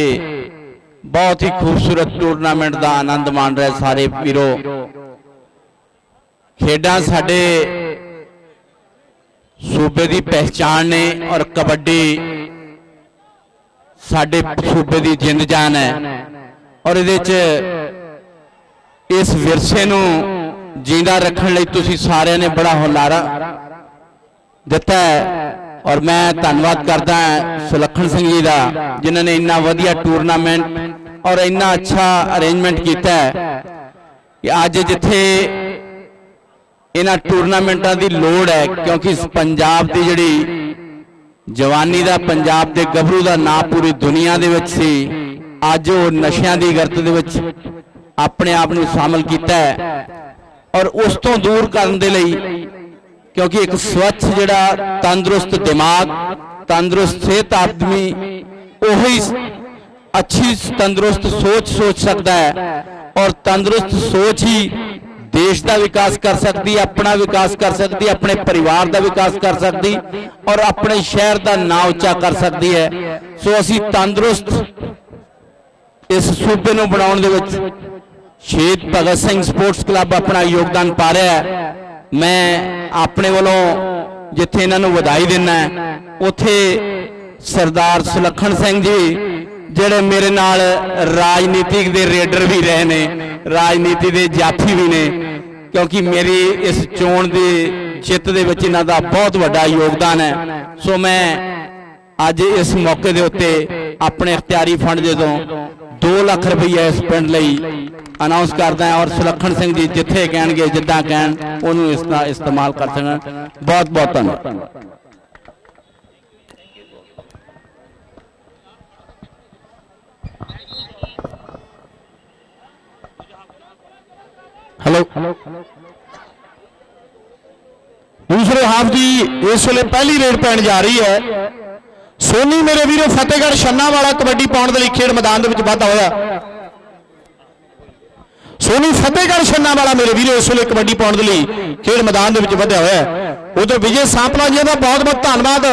ਬਹੁਤ ਹੀ ਖੂਬਸੂਰਤ ਟੂਰਨਾਮੈਂਟ ਦਾ ਆਨੰਦ ਮਾਣ ਰਹੇ ਸਾਰੇ ਵੀਰੋ। ਖੇਡਾਂ ਸਾਡੇ ਸੂਬੇ ਦੀ ਪਹਿਚਾਣ ਨੇ ਔਰ ਕਬੱਡੀ ਸਾਡੇ ਸੂਬੇ ਦੀ ਜਿੰਦ ਜਾਨ ਹੈ। ਔਰ ਇਹਦੇ ਚ ਇਸ ਵਿਰਸੇ ਨੂੰ ਜਿੰਦਾ ਰੱਖਣ ਲਈ ਤੁਸੀਂ ਸਾਰਿਆਂ ਨੇ ਬੜਾ ਹੁਲਾਰਾ ਦਿੱਤਾ ਹੈ। ਔਰ ਮੈਂ ਧੰਨਵਾਦ ਕਰਦਾ ਸੁਲੱਖਣ ਸਿੰਘ ਜੀ ਦਾ, ਜਿਨ੍ਹਾਂ ਨੇ ਇੰਨਾ ਵਧੀਆ ਟੂਰਨਾਮੈਂਟ ਔਰ ਇੰਨਾ ਅੱਛਾ ਅਰੇਂਜਮੈਂਟ ਕੀਤਾ ਹੈ ਕਿ ਅੱਜ ਜਿੱਥੇ ਇਹਨਾਂ ਟੂਰਨਾਮੈਂਟਾਂ ਦੀ ਲੋੜ ਹੈ ਕਿਉਂਕਿ ਪੰਜਾਬ ਦੀ ਜਿਹੜੀ ਜਵਾਨੀ ਦਾ ਪੰਜਾਬ ਦੇ ਗੱਭਰੂ ਦਾ ਨਾਂ ਪੂਰੀ ਦੁਨੀਆ ਦੇ ਵਿੱਚ ਸੀ ਅੱਜ ਉਹ ਨਸ਼ਿਆਂ ਦੀ ਗਰਤ ਦੇ ਵਿੱਚ ਆਪਣੇ ਆਪ ਨੂੰ ਸ਼ਾਮਲ ਕੀਤਾ ਹੈ। ਔਰ ਉਸ ਤੋਂ ਦੂਰ ਕਰਨ ਦੇ ਲਈ ਕਿਉਂਕਿ ਇੱਕ ਸਵੱਛ ਜਿਹੜਾ ਤੰਦਰੁਸਤ ਦਿਮਾਗ ਤੰਦਰੁਸਤ ਸਿਹਤ ਆਦਮੀ ਉਹੀ ਅੱਛੀ ਤੰਦਰੁਸਤ ਸੋਚ ਸੋਚ ਸਕਦਾ ਹੈ। ਔਰ ਤੰਦਰੁਸਤ ਸੋਚ ਹੀ ਦੇਸ਼ ਦਾ ਵਿਕਾਸ ਕਰ ਸਕਦੀ ਆਪਣਾ ਵਿਕਾਸ ਕਰ ਸਕਦੀ ਆਪਣੇ ਪਰਿਵਾਰ ਦਾ ਵਿਕਾਸ ਕਰ ਸਕਦੀ ਔਰ ਆਪਣੇ ਸ਼ਹਿਰ ਦਾ ਨਾਂ ਉੱਚਾ ਕਰ ਸਕਦੀ ਹੈ। ਸੋ ਅਸੀਂ ਤੰਦਰੁਸਤ ਇਸ ਸੂਬੇ ਨੂੰ ਬਣਾਉਣ ਦੇ ਵਿੱਚ ਸ਼ਹੀਦ ਭਗਤ ਸਿੰਘ ਸਪੋਰਟਸ ਕਲੱਬ ਆਪਣਾ ਯੋਗਦਾਨ ਪਾ ਰਿਹਾ ਹੈ। ਮੈਂ ਆਪਣੇ ਵੱਲੋਂ ਜਿੱਥੇ ਇਹਨਾਂ ਨੂੰ ਵਧਾਈ ਦਿੰਦਾ ਹੈ, ਉੱਥੇ ਸਰਦਾਰ ਸੁਲੱਖਣ ਸਿੰਘ ਜੀ ਜਿਹੜੇ ਮੇਰੇ ਨਾਲ ਰਾਜਨੀਤਿਕ ਦੇ ਰੇਡਰ ਵੀ ਰਹੇ ਨੇ ਰਾਜਨੀਤੀ ਦੇ ਜਾਫੀ ਵੀ ਨੇ ਕਿਉਂਕਿ ਮੇਰੀ ਇਸ ਚੋਣ ਦੇ ਜਿੱਤ ਦੇ ਵਿੱਚ ਇਹਨਾਂ ਦਾ ਬਹੁਤ ਵੱਡਾ ਯੋਗਦਾਨ ਹੈ। ਸੋ ਮੈਂ ਅੱਜ ਇਸ ਮੌਕੇ ਦੇ ਉੱਤੇ ਆਪਣੇ ਇਖਤਿਆਰੀ ਫੰਡ ਦੇ ਤੋਂ 2 ਲੱਖ ਰੁਪਏ ਇਸ ਪਿੰਡ ਲਈ ਅਨਾਉਂਸ ਕਰਦਾ ਹਾਂ ਔਰ ਸੁਲੱਖਣ ਸਿੰਘ ਜੀ ਜਿੱਥੇ ਕਹਿਣਗੇ, ਜਿੱਦਾਂ ਕਹਿਣ, ਉਹਨੂੰ ਇਸ ਦਾ ਇਸਤੇਮਾਲ ਕਰ ਸਕਣ। ਬਹੁਤ ਬਹੁਤ ਧੰਨਵਾਦ। ਹੈਲੋ। ਦੂਸਰੇ ਹਾਫ ਦੀ ਇਸ ਵੇਲੇ ਪਹਿਲੀ ਰੇਡ ਪੈਣ ਜਾ ਰਹੀ ਹੈ। ਸੋਨੀ, ਮੇਰੇ ਵੀਰੋ, ਫਤਿਹਗੜ੍ਹ ਛੰਨਾ ਵਾਲਾ ਕਬੱਡੀ ਪਾਉਣ ਦੇ ਲਈ ਖੇਡ ਮੈਦਾਨ ਦੇ ਵਿੱਚ ਵਾਧਾ ਹੋਇਆ। ਸੋਨੀ, ਫਤਿਹਗੜ੍ਹ ਛੰਨਾ ਵਾਲਾ ਮੇਰੇ ਵੀਰੋ, ਇਸ ਵੇਲੇ ਕਬੱਡੀ ਪਾਉਣ ਦੇ ਲਈ ਖੇਡ ਮੈਦਾਨ ਦੇ ਵਿੱਚ ਵਧਿਆ ਹੋਇਆ ਹੈ। ਉਧਰ ਵਿਜੇ ਸਾਂਪਲਾ ਜੀ ਦਾ ਬਹੁਤ ਬਹੁਤ ਧੰਨਵਾਦ।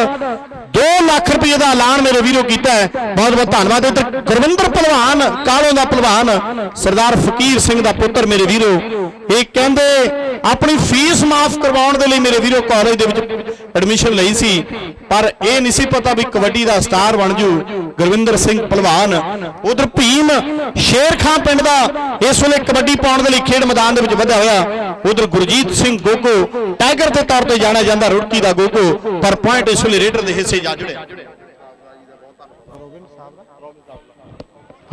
2 ਲੱਖ ਰੁਪਏ ਦਾ ਐਲਾਨ ਮੇਰੇ ਵੀਰੋ ਕੀਤਾ ਹੈ। ਬਹੁਤ ਬਹੁਤ ਧੰਨਵਾਦ। ਉਧਰ ਗੁਰਵਿੰਦਰ ਪਹਿਲਵਾਨ ਕਾਲੋਂ ਦਾ ਪਹਿਲਵਾਨ ਸਰਦਾਰ ਫਕੀਰ ਸਿੰਘ ਦਾ ਪੁੱਤਰ ਮੇਰੇ ਵੀਰੋ ਇਹ ਕਹਿੰਦੇ, ਆਪਣੀ ਫੀਸ ਮਾਫ ਕਰਵਾਉਣ ਦੇ ਲਈ ਮੇਰੇ ਵੀਰੋ ਕਾਲਜ ਦੇ ਵਿੱਚ ਐਡਮਿਸ਼ਨ ਲਈ ਸੀ, ਪਰ ਇਹ ਨਹੀਂ ਸੀ ਪਤਾ ਵੀ ਕਬੱਡੀ ਦਾ ਸਟਾਰ ਬਣ ਜੂ ਗੁਰਵਿੰਦਰ ਸਿੰਘ ਪਹਿਲਵਾਨ ਉਧਰ ਭੀਮ ਸ਼ੇਰ ਖਾਂ ਪਿੰਡ ਦਾ ਇਸ ਵੇਲੇ ਕਬੱਡੀ ਪਾਉਣ ਦੇ ਲਈ ਖੇਡ ਮੈਦਾਨ ਦੇ ਵਿੱਚ ਵਧਿਆ ਹੋਇਆ। ਉਧਰ ਗੁਰਜੀਤ ਸਿੰਘ ਗੋਗੋ ਟਾਈਗਰ ਦੇ ਤੌਰ ਤੇ ਜਾਣਿਆ ਜਾਂਦਾ, ਰੁੜਕੀ ਦਾ ਗੋਗੋ, ਪਰ ਪੁਆਇੰਟ ਇਸ ਵੇਲੇ ਰੇਡਰ ਦੇ ਹਿੱਸੇ ਜਾ ਜੁੜਿਆ।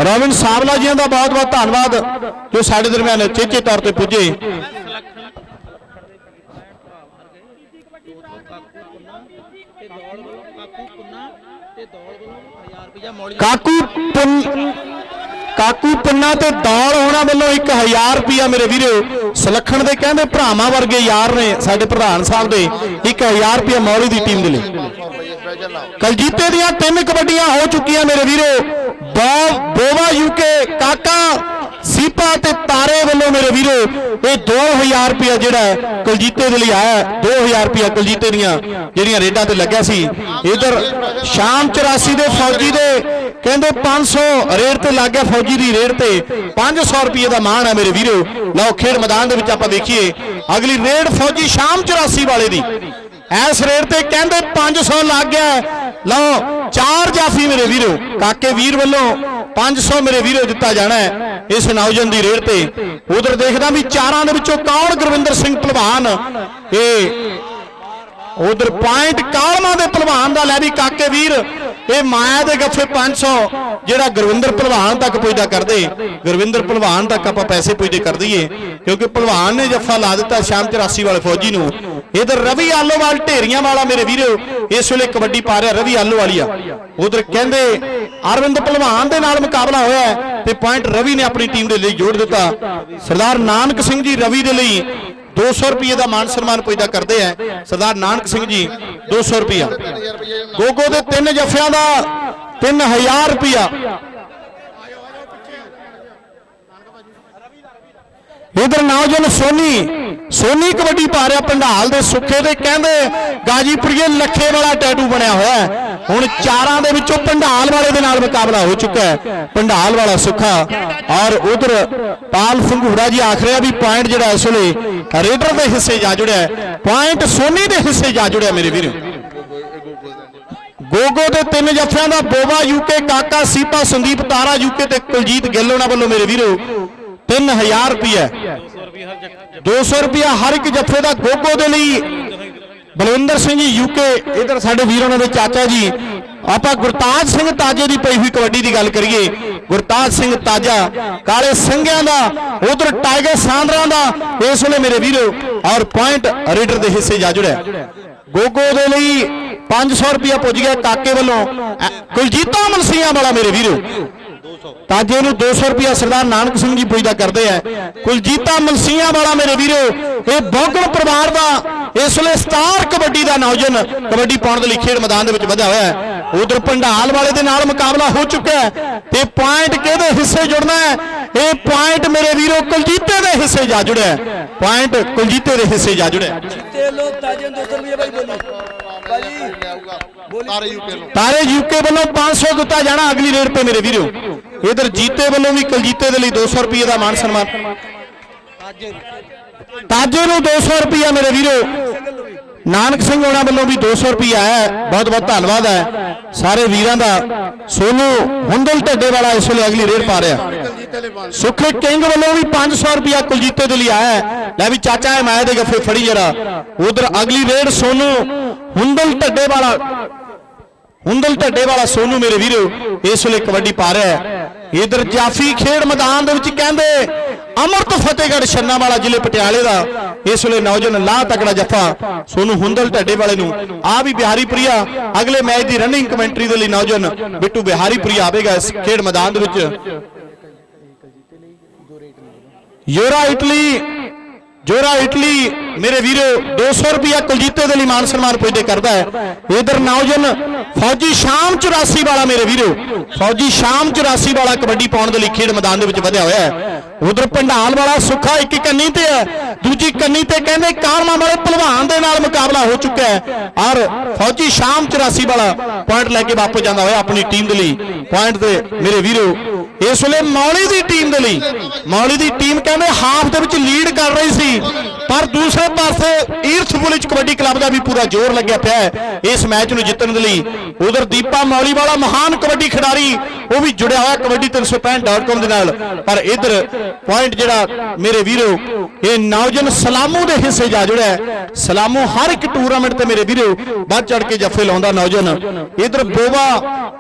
ਰਵਿੰਦ ਸਾਵਲਾ ਜੀ ਦਾ ਬਹੁਤ ਬਹੁਤ ਧੰਨਵਾਦ ਜੋ ਸਾਡੇ ਦਰਮਿਆਨ ਚੇਚੇ ਤੌਰ ਤੇ ਪੁੱਜੇ। ਤੇ ਦੌੜ ਵੱਲੋਂ ਕਾਕੂ ਪੁੰਨਾ ਤੇ ਦੌੜ ਵੱਲੋਂ 1000 ਰੁਪਇਆ ਮੌਲੀ ਕਾਕੂ ਪੁੰਨ ਤੇ ਦੌੜ ਹੋਣਾ ਵੱਲੋਂ 1000 ਰੁਪਿਆ ਮੇਰੇ ਵੀਰੋ, ਸੁਲੱਖਣ ਦੇ ਕਹਿੰਦੇ ਭਰਾਵਾਂ ਵਰਗੇ ਯਾਰ ਨੇ ਸਾਡੇ ਪ੍ਰਧਾਨ ਸਾਹਿਬ ਦੇ 1000 ਰੁਪਿਆ ਮੌਲੀ ਦੀ ਟੀਮ ਦੇ ਲਈ। ਕਲਜੀਤੇ ਦੀਆਂ ਤਿੰਨ ਕਬੱਡੀਆਂ ਹੋ ਚੁੱਕੀਆਂ ਮੇਰੇ ਵੀਰੋ ਬੋਵਾ ਯੂਕੇ ਕਾਕਾ ਸੀਪਾ ਤੇ ਤਾਰੇ ਵੱਲੋਂ ਮੇਰੇ ਵੀਰੋ, ਇਹ 2000 ਰੁਪਇਆ ਜਿਹੜਾ ਕੁਲਜੀਤੇ ਦੇ ਲਈ ਆਇਆ ਹੈ। 2000 ਰੁਪਇਆ ਕੁਲਜੀਤੇ ਦੀਆਂ ਜਿਹੜੀਆਂ ਰੇਡਾਂ ਤੇ ਲੱਗਿਆ ਸੀ। ਇਧਰ ਸ਼ਾਮ 84 ਦੇ ਫੌਜੀ ਦੇ ਕਹਿੰਦੇ 500 ਰੇਡ ਤੇ ਲੱਗ ਗਿਆ ਫੌਜੀ ਦੀ ਰੇਡ ਤੇ। 500 ਰੁਪਏ ਦਾ ਮਾਣ ਹੈ ਮੇਰੇ ਵੀਰੋ। ਲਓ, ਖੇਡ ਮੈਦਾਨ ਦੇ ਵਿੱਚ ਆਪਾਂ ਦੇਖੀਏ। ਅਗਲੀ ਰੇਡ ਫੌਜੀ ਸ਼ਾਮ 84 ਵਾਲੇ ਦੀ। ਇਸ ਰੇਟ ਤੇ ਕਹਿੰਦੇ 500 ਲੱਗ ਗਿਆ ਲਓ, ਚਾਰ ਜਾਫੀ ਮੇਰੇ ਵੀਰੋ। ਕਾਕੇ ਵੀਰ ਵੱਲੋਂ 500 ਮੇਰੇ ਵੀਰੋ ਦਿੱਤਾ ਜਾਣਾ ਹੈ ਇਸ ਨੌਜਵਾਨ ਦੀ ਰੇਟ ਤੇ। ਉਧਰ ਦੇਖਦਾ ਵੀ ਚਾਰਾਂ ਦੇ ਵਿੱਚੋਂ ਕੌਣ ਗੁਰਵਿੰਦਰ ਸਿੰਘ ਭਲਵਾਨ ਇਹ ਉਧਰ ਪੁਆਇੰਟ ਕਾਲਮਾ ਦੇ ਭਲਵਾਨ ਦਾ ਲੈ ਵੀ ਕਾਕੇ ਵੀਰ। ਇਹ ਮਾਇਆ ਦੇ ਗੱਫੇ 500 ਜਿਹੜਾ ਗੁਰਵਿੰਦਰ ਭਲਵਾਨ ਤੱਕ ਪੁੱਜਦਾ ਕਰਦੇ। ਗੁਰਵਿੰਦਰ ਭਲਵਾਨ ਤੱਕ ਆਪਾਂ ਪੈਸੇ ਪੁੱਜਦੇ ਕਰ ਦਈਏ। ਕਿਉਂਕਿ ਭਲਵਾਨ ਨੇ ਜੱਫਾ ਲਾ ਦਿੱਤਾ ਸ਼ਾਮ 84 ਵਾਲੇ ਫੌਜੀ ਨੂੰ। ਇਧਰ ਰਵੀ ਆਲੋਵਾਲ ਢੇਰੀਆਂ ਵਾਲਾ ਮੇਰੇ ਵੀਰੋ, ਇਸ ਵੇਲੇ ਕਬੱਡੀ ਪਾ ਰਿਹਾ ਰਵੀ ਆਲੋਵਾਲੀਆ। ਉਧਰ ਕਹਿੰਦੇ ਅਰਵਿੰਦ ਭਲਵਾਨ ਦੇ ਨਾਲ ਮੁਕਾਬਲਾ ਹੋਇਆ ਤੇ ਪੁਆਇੰਟ ਰਵੀ ਨੇ ਆਪਣੀ ਟੀਮ ਦੇ ਲਈ ਜੋੜ ਦਿੱਤਾ। ਸਰਦਾਰ ਨਾਨਕ ਸਿੰਘ ਜੀ ਰਵੀ ਦੇ ਲਈ 200 ਰੁਪਏ ਦਾ ਮਾਨ ਸਨਮਾਨ ਪੈਦਾ ਕਰਦੇ ਆ। ਸਰਦਾਰ ਨਾਨਕ ਸਿੰਘ ਜੀ 200 ਰੁਪਿਆ ਗੋਗੋ ਦੇ ਤਿੰਨ ਜੱਫਿਆਂ ਦਾ 3000 ਰੁਪਿਆ ਇਧਰ ਨੌਜਵਾਨ ਸੋਨੀ ਸੋਨੀ ਕਬੱਡੀ ਪਾ ਰਿਹਾ ਪੰਡਾਲ ਦੇ ਸੁੱਖੇ ਤੇ, ਕਹਿੰਦੇ ਗਾਜੀਪੁਰੀਏ ਲੱਖੇ ਵਾਲਾ ਟੈਟੂ ਬਣਿਆ ਹੋਇਆ ਹੈ। ਹੁਣ ਚਾਰਾਂ ਦੇ ਵਿੱਚੋਂ ਪੰਡਾਲ ਵਾਲੇ ਦੇ ਨਾਲ ਮੁਕਾਬਲਾ ਹੋ ਚੁੱਕਾ ਹੈ। ਪੰਡਾਲ ਵਾਲਾ ਸੁੱਖਾ ਔਰ ਉਧਰ ਪਾਲ ਸੰਘੂੜਾ ਜੀ ਆਖ ਰਿਹਾ ਵੀ ਪੁਆਇੰਟ ਜਿਹੜਾ ਇਸ ਵੇਲੇ ਰੇਡਰ ਦੇ ਹਿੱਸੇ ਜਾ ਜੁੜਿਆ ਪੁਆਇੰਟ ਸੋਨੀ ਦੇ ਹਿੱਸੇ ਜਾ ਜੁੜਿਆ ਮੇਰੇ ਵੀਰੋ। ਗੋਗੋ ਦੇ ਤਿੰਨ ਜੱਫਿਆਂ ਦਾ ਬੋਵਾ ਯੂਕੇ ਕਾਕਾ, ਸੀਪਾ, ਸੰਦੀਪ ਤਾਰਾ ਯੂਕੇ ਤੇ ਕੁਲਜੀਤ ਗਿੱਲ ਉਹਨਾਂ ਵੱਲੋਂ ਮੇਰੇ ਵੀਰੋ। 3000 ਰੁਪਏ 200 ਰੁਪਿਆ ਹਰ ਇੱਕ ਜੱਥੇ ਦਾ ਗੋਗੋ ਦੇ ਲਈ। ਬਲਵਿੰਦਰ ਸਿੰਘ ਜੀ ਯੂਕੇ ਇਧਰ ਸਾਡੇ ਵੀਰ ਉਹਨਾਂ ਦੇ ਚਾਚਾ ਜੀ। ਆਪਾਂ ਗੁਰਤਾਜ ਸਿੰਘ ਤਾਜੇ ਦੀ ਪਈ ਹੋਈ ਕਬੱਡੀ ਦੀ ਗੱਲ ਕਰੀਏ। ਗੁਰਤਾਜ ਸਿੰਘ ਤਾਜਾ ਕਾਲੇ ਸਿੰਘਿਆਂ ਦਾ ਉਧਰ ਟਾਈਗਰ ਸਾਂਦਰਾਂ ਦਾ ਇਸ ਵੇਲੇ ਮੇਰੇ ਵੀਰੋ ਔਰ ਪੁਆਇੰਟ ਰੀਡਰ ਦੇ ਹਿੱਸੇ ਜਾ ਜੁੜਿਆ। ਗੋਗੋ ਦੇ ਲਈ 500 ਰੁਪਿਆ ਪੁੱਜ ਗਿਆ ਕਾਕੇ ਵੱਲੋਂ। ਅ, ਕੁਲਜੀਤਾ ਮਲਸੀਆਂ ਵਾਲਾ ਮੇਰੇ ਵੀਰੋ। ਤਾਜੇ ਨੂੰ 200 ਰੁਪਿਆ ਸਰਦਾਰ ਨਾਨਕ ਸਿੰਘ ਜੀ ਪੁੱਜਦਾ ਕਰਦੇ ਆ। ਕੁਲਜੀਤਾ ਮਲਸੀਆਂ ਵਾਲਾ ਮੇਰੇ ਵੀਰੋ ਇਹ ਬੌਗਲ ਪਰਿਵਾਰ ਦਾ ਇਸ ਵੇਲੇ ਸਟਾਰ ਕਬੱਡੀ ਦਾ ਨੌਜਵਾਨ ਕਬੱਡੀ ਪਾਉਣ ਦੇ ਲਈ ਖੇਡ ਮੈਦਾਨ ਦੇ ਵਿੱਚ ਵਧਿਆ ਹੋਇਆ ਹੈ। ਉਧਰ ਪੰਡਾਲ ਵਾਲੇ ਦੇ ਨਾਲ ਮੁਕਾਬਲਾ ਹੋ ਚੁੱਕਾ ਹੈ ਤੇ ਪੁਆਇੰਟ ਕਿਹਦੇ ਹਿੱਸੇ ਜੁੜਨਾ ਹੈ? ਇਹ ਪੁਆਇੰਟ ਮੇਰੇ ਵੀਰੋ ਕੁਲਜੀਤੇ ਦੇ ਹਿੱਸੇ ਜਾ ਜੁੜਿਆ ਹੈ। ਪੁਆਇੰਟ ਕੁਲਜੀਤੇ ਦੇ ਹਿੱਸੇ ਜਾ ਜੁੜਿਆ ਹੈ। ਤੇ ਲੋਕ ਤਾਜੇ ਨੂੰ 200 ਰੁਪਏ ਭਾਈ ਬੋਲੀ। ਭਾਜੀ ਤਾਰੇ ਯੂਕੇ ਨੂੰ ਤਾਰੇ ਯੂਕੇ ਵੱਲੋਂ। 500 ਦਿੱਤਾ ਜਾਣਾ ਅਗਲੀ ਰੇਡ ਤੇ ਮੇਰੇ ਵੀਰੋ। ਇਧਰ ਜੀਤੇ ਵੱਲੋਂ ਵੀ ਕੁਲਜੀਤੇ ਦੇ ਲਈ 200 ਰੁਪਏ ਦਾ ਮਾਨ ਸਨਮਾਨ। ਤਾਜੇ ਨੂੰ 200 ਰੁਪਏ ਮੇਰੇ ਵੀਰੋ। ਨਾਨਕ ਸਿੰਘ ਹੋਣਾ ਵੱਲੋਂ ਵੀ 200 ਰੁਪਏ ਆਇਆ ਹੈ। ਬਹੁਤ ਬਹੁਤ ਧੰਨਵਾਦ ਹੈ। ਸਾਰੇ ਵੀਰਾਂ ਦਾ। ਸੋਨੂ ਹੁੰਦਲ ਢੱਡੇ ਵਾਲਾ ਇਸ ਵੇਲੇ ਅਗਲੀ ਰੇਡ ਪਾ ਰਿਹਾ। ਸੁਖੇ ਕਿੰਗ ਵੱਲੋਂ ਵੀ 500 ਰੁਪਿਆ ਕੁਲਜੀਤੇ ਦੇ ਲਈ ਆਇਆ ਹੈ। ਲੈ ਵੀ ਚਾਚਾ ਇਹ ਮੈਂ ਦੇ ਗੱਫੇ ਫੜੀ ਜਰਾ। ਉਧਰ ਅਗਲੀ ਰੇਡ ਸੋਨੂ ਹੁੰਦਲ ਢੱਡੇ ਵਾਲਾ ਹੁੰਦਲ ਢੱਡੇ ਵਾਲਾ ਸੋਨੂ ਮੇਰੇ ਵੀਰੋ, ਇਸ ਵੇਲੇ ਕਬੱਡੀ ਪਾ ਰਿਹਾ ਹੈ। ਇਧਰ ਜਾਫੀ ਖੇਡ ਮੈਦਾਨ ਦੇ ਵਿੱਚ ਕਹਿੰਦੇ, ਅਮਰਤ ਫਤਿਹਗੜ੍ਹ ਛੰਨਾ ਵਾਲਾ ਜ਼ਿਲ੍ਹੇ ਪਟਿਆਲੇ ਦਾ। ਇਸ ਵੇਲੇ ਨੌਜਵਾਨ ਲਾਹ ਤਕੜਾ ਜੱਫਾ ਸੋਨੂ ਹੁੰਦਲ ਢੱਡੇ ਵਾਲੇ ਨੂੰ। ਆ ਵੀ ਬਿਹਾਰੀ ਪ੍ਰਿਆ, ਅਗਲੇ ਮੈਚ ਦੀ ਰਨਿੰਗ ਕਮੈਂਟਰੀ ਦੇ ਲਈ ਨੌਜਵਾਨ ਬਿੱਟੂ ਬਿਹਾਰੀ ਪ੍ਰਿਆ ਆਵੇਗਾ ਇਸ ਖੇਡ ਮੈਦਾਨ ਦੇ ਵਿੱਚ। ਯੋਰਾ ਇਟਲੀ ਜੋਰਾ ਇਟਲੀ ਮੇਰੇ ਵੀਰੋ 200 ਰੁਪਿਆ ਕੁਲਜੀਤੇ ਦੇ ਲਈ ਮਾਨ ਸਨਮਾਨ ਪੁੱਜਦੇ ਕਰਦਾ ਹੈ। ਇਧਰ ਨੌਜਨ ਫੌਜੀ ਸ਼ਾਮ 84 ਵਾਲਾ ਮੇਰੇ ਵੀਰੋ, ਫੌਜੀ ਸ਼ਾਮ 84 ਵਾਲਾ ਕਬੱਡੀ ਪਾਉਣ ਦੇ ਲਈ ਖੇਡ ਮੈਦਾਨ ਦੇ ਵਿੱਚ ਵਧਿਆ ਹੋਇਆ ਹੈ। ਉਧਰ ਪੰਡਾਲ ਵਾਲਾ ਸੁੱਖਾ ਇੱਕ ਕੰਨੀ ਤੇ ਹੈ, ਦੂਜੀ ਕੰਨੀ ਤੇ ਕਹਿੰਦੇ ਕਾਲਮਾ ਵਾਲੇ ਪਹਿਲਵਾਨ ਦੇ ਨਾਲ ਮੁਕਾਬਲਾ ਹੋ ਚੁੱਕਾ ਹੈ। ਔਰ ਫੌਜੀ ਸ਼ਾਮ 84 ਵਾਲਾ ਪੁਆਇੰਟ ਲੈ ਕੇ ਵਾਪਸ ਜਾਂਦਾ ਹੋਇਆ ਆਪਣੀ ਟੀਮ ਦੇ ਲਈ। ਪੁਆਇੰਟ ਤੇ ਮੇਰੇ ਵੀਰੋ ਇਸ ਵੇਲੇ ਮੌਲੀ ਦੀ ਟੀਮ ਦੇ ਲਈ, ਮੌਲੀ ਦੀ ਟੀਮ ਕਹਿੰਦੇ ਹਾਫ ਦੇ ਵਿੱਚ ਲੀਡ ਕਰ ਰਹੀ ਸੀ, ਪਰ ਦੂਸਰੇ ਪਾਸੇ ਈਰਥ ਪੁਲਿਸ ਕਬੱਡੀ ਕਲੱਬ ਦਾ ਵੀ ਪੂਰਾ ਜ਼ੋਰ ਲੱਗਿਆ ਪਿਆ ਹੈ। ਇਸ ਮੈਚ ਨੂੰ ਜਿੱਤਣ ਦੇ ਲਈ ਉਧਰ ਦੀਪਾ ਮੌਲੀ ਵਾਲਾ ਮਹਾਨ ਕਬੱਡੀ ਖਿਡਾਰੀ, ਉਹ ਵੀ ਜੁੜਿਆ ਹੋਇਆ ਕਬੱਡੀ 365.com ਦੇ ਨਾਲ। ਪਰ ਇਧਰ ਪੁਆਇੰਟ ਜਿਹੜਾ ਮੇਰੇ ਵੀਰੋ, ਇਹ ਨੌਜਨ ਸਲਾਮੂ ਦੇ ਹਿੱਸੇ ਜਾ ਜੁੜਿਆ ਸਲਾਮੂ ਹਰ ਇੱਕ ਟੂਰਨਾਮੈਂਟ ਤੇ ਮੇਰੇ ਵੀਰੋ, ਵੱਧ ਚੜ ਕੇ ਜੱਫੇ ਲਾਉਂਦਾ ਨੌਜਨ ਇਧਰ ਬੋਵਾ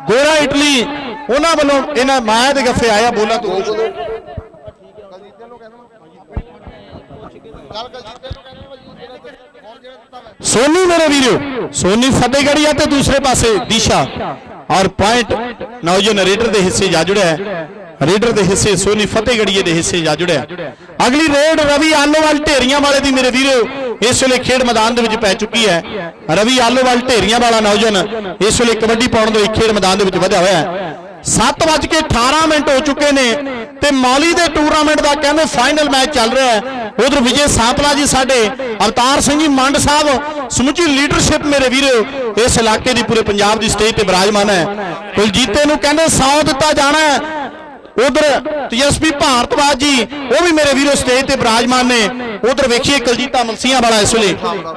ਗੋਰਾ ਇਟਲੀ ਉਹਨਾਂ ਵੱਲੋਂ ਇਹਨਾਂ ਮਾਇਆ ਦੇ ਗੱਫੇ ਆਇਆ, ਬੋਲਾ ਤੋਂ। ਸੋਨੀ ਮੇਰੇ ਵੀਰੋ, ਸੋਨੀ ਫਤਿਹਗੜੀਆ ਤੇ ਦੂਸਰੇ ਪਾਸੇ ਦਿਸ਼ਾ। ਔਰ ਪੁਆਇੰਟ ਨੌਜਵਾਨ ਰੇਡਰ ਦੇ ਹਿੱਸੇ ਜਾ ਜੁੜਿਆ ਹੈ। ਰੇਡਰ ਦੇ ਹਿੱਸੇ ਸੋਨੀ ਫਤਿਹਗੜ੍ਹੀਏ ਦੇ ਹਿੱਸੇ ਜਾ ਜੁੜਿਆ ਅਗਲੀ ਰੇਡ ਰਵੀ ਆਲੋਵਾਲ ਢੇਰੀਆਂ ਵਾਲੇ ਦੀ ਮੇਰੇ ਵੀਰੋ, ਇਸ ਵੇਲੇ ਖੇਡ ਮੈਦਾਨ ਦੇ ਵਿੱਚ ਪੈ ਚੁੱਕੀ ਹੈ। ਰਵੀ ਆਲੋਵਾਲ ਢੇਰੀਆਂ ਵਾਲਾ ਨੌਜਵਾਨ ਇਸ ਵੇਲੇ ਕਬੱਡੀ ਪਾਉਣ ਦੇ ਖੇਡ ਮੈਦਾਨ ਦੇ ਵਿੱਚ ਵਧਿਆ ਹੋਇਆ ਹੈ। 7:18 ਮਿੰਟ ਹੋ ਚੁੱਕੇ ਨੇ ਤੇ ਮੌਲੀ ਦੇ ਟੂਰਨਾਮੈਂਟ ਦਾ ਕਹਿੰਦੇ ਫਾਈਨਲ ਮੈਚ ਚੱਲ ਰਿਹਾ ਹੈ। ਉਧਰ ਵਿਜੇ ਸਾਂਪਲਾ ਜੀ ਸਾਡੇ, ਅਵਤਾਰ ਸਿੰਘ ਜੀ ਮੰਡ ਸਾਹਿਬ, ਸਮੁੱਚੀ ਲੀਡਰਸ਼ਿਪ ਮੇਰੇ ਵੀਰੋ, ਇਸ ਇਲਾਕੇ ਦੀ ਪੂਰੇ ਪੰਜਾਬ ਦੀ ਸਟੇਜ ਤੇ ਬਿਰਾਜਮਾਨ ਹੈ। ਕੁਲਜੀਤੇ ਨੂੰ ਕਹਿੰਦੇ 100 ਦਿੱਤਾ ਜਾਣਾ ਹੈ। ਉਧਰ ਤੇਜਸਵੀ ਭਾਰਤਵਾਜ ਜੀ, ਉਹ ਵੀ ਮੇਰੇ ਵੀਰੋ ਸਟੇਜ ਤੇ ਬਿਰਾਜਮਾਨ ਨੇ। ਉਧਰ ਵੇਖੀਏ ਕੁਲਜੀਤਾ ਮਲਸੀਆਂ ਵਾਲਾ ਇਸ ਵੇਲੇ।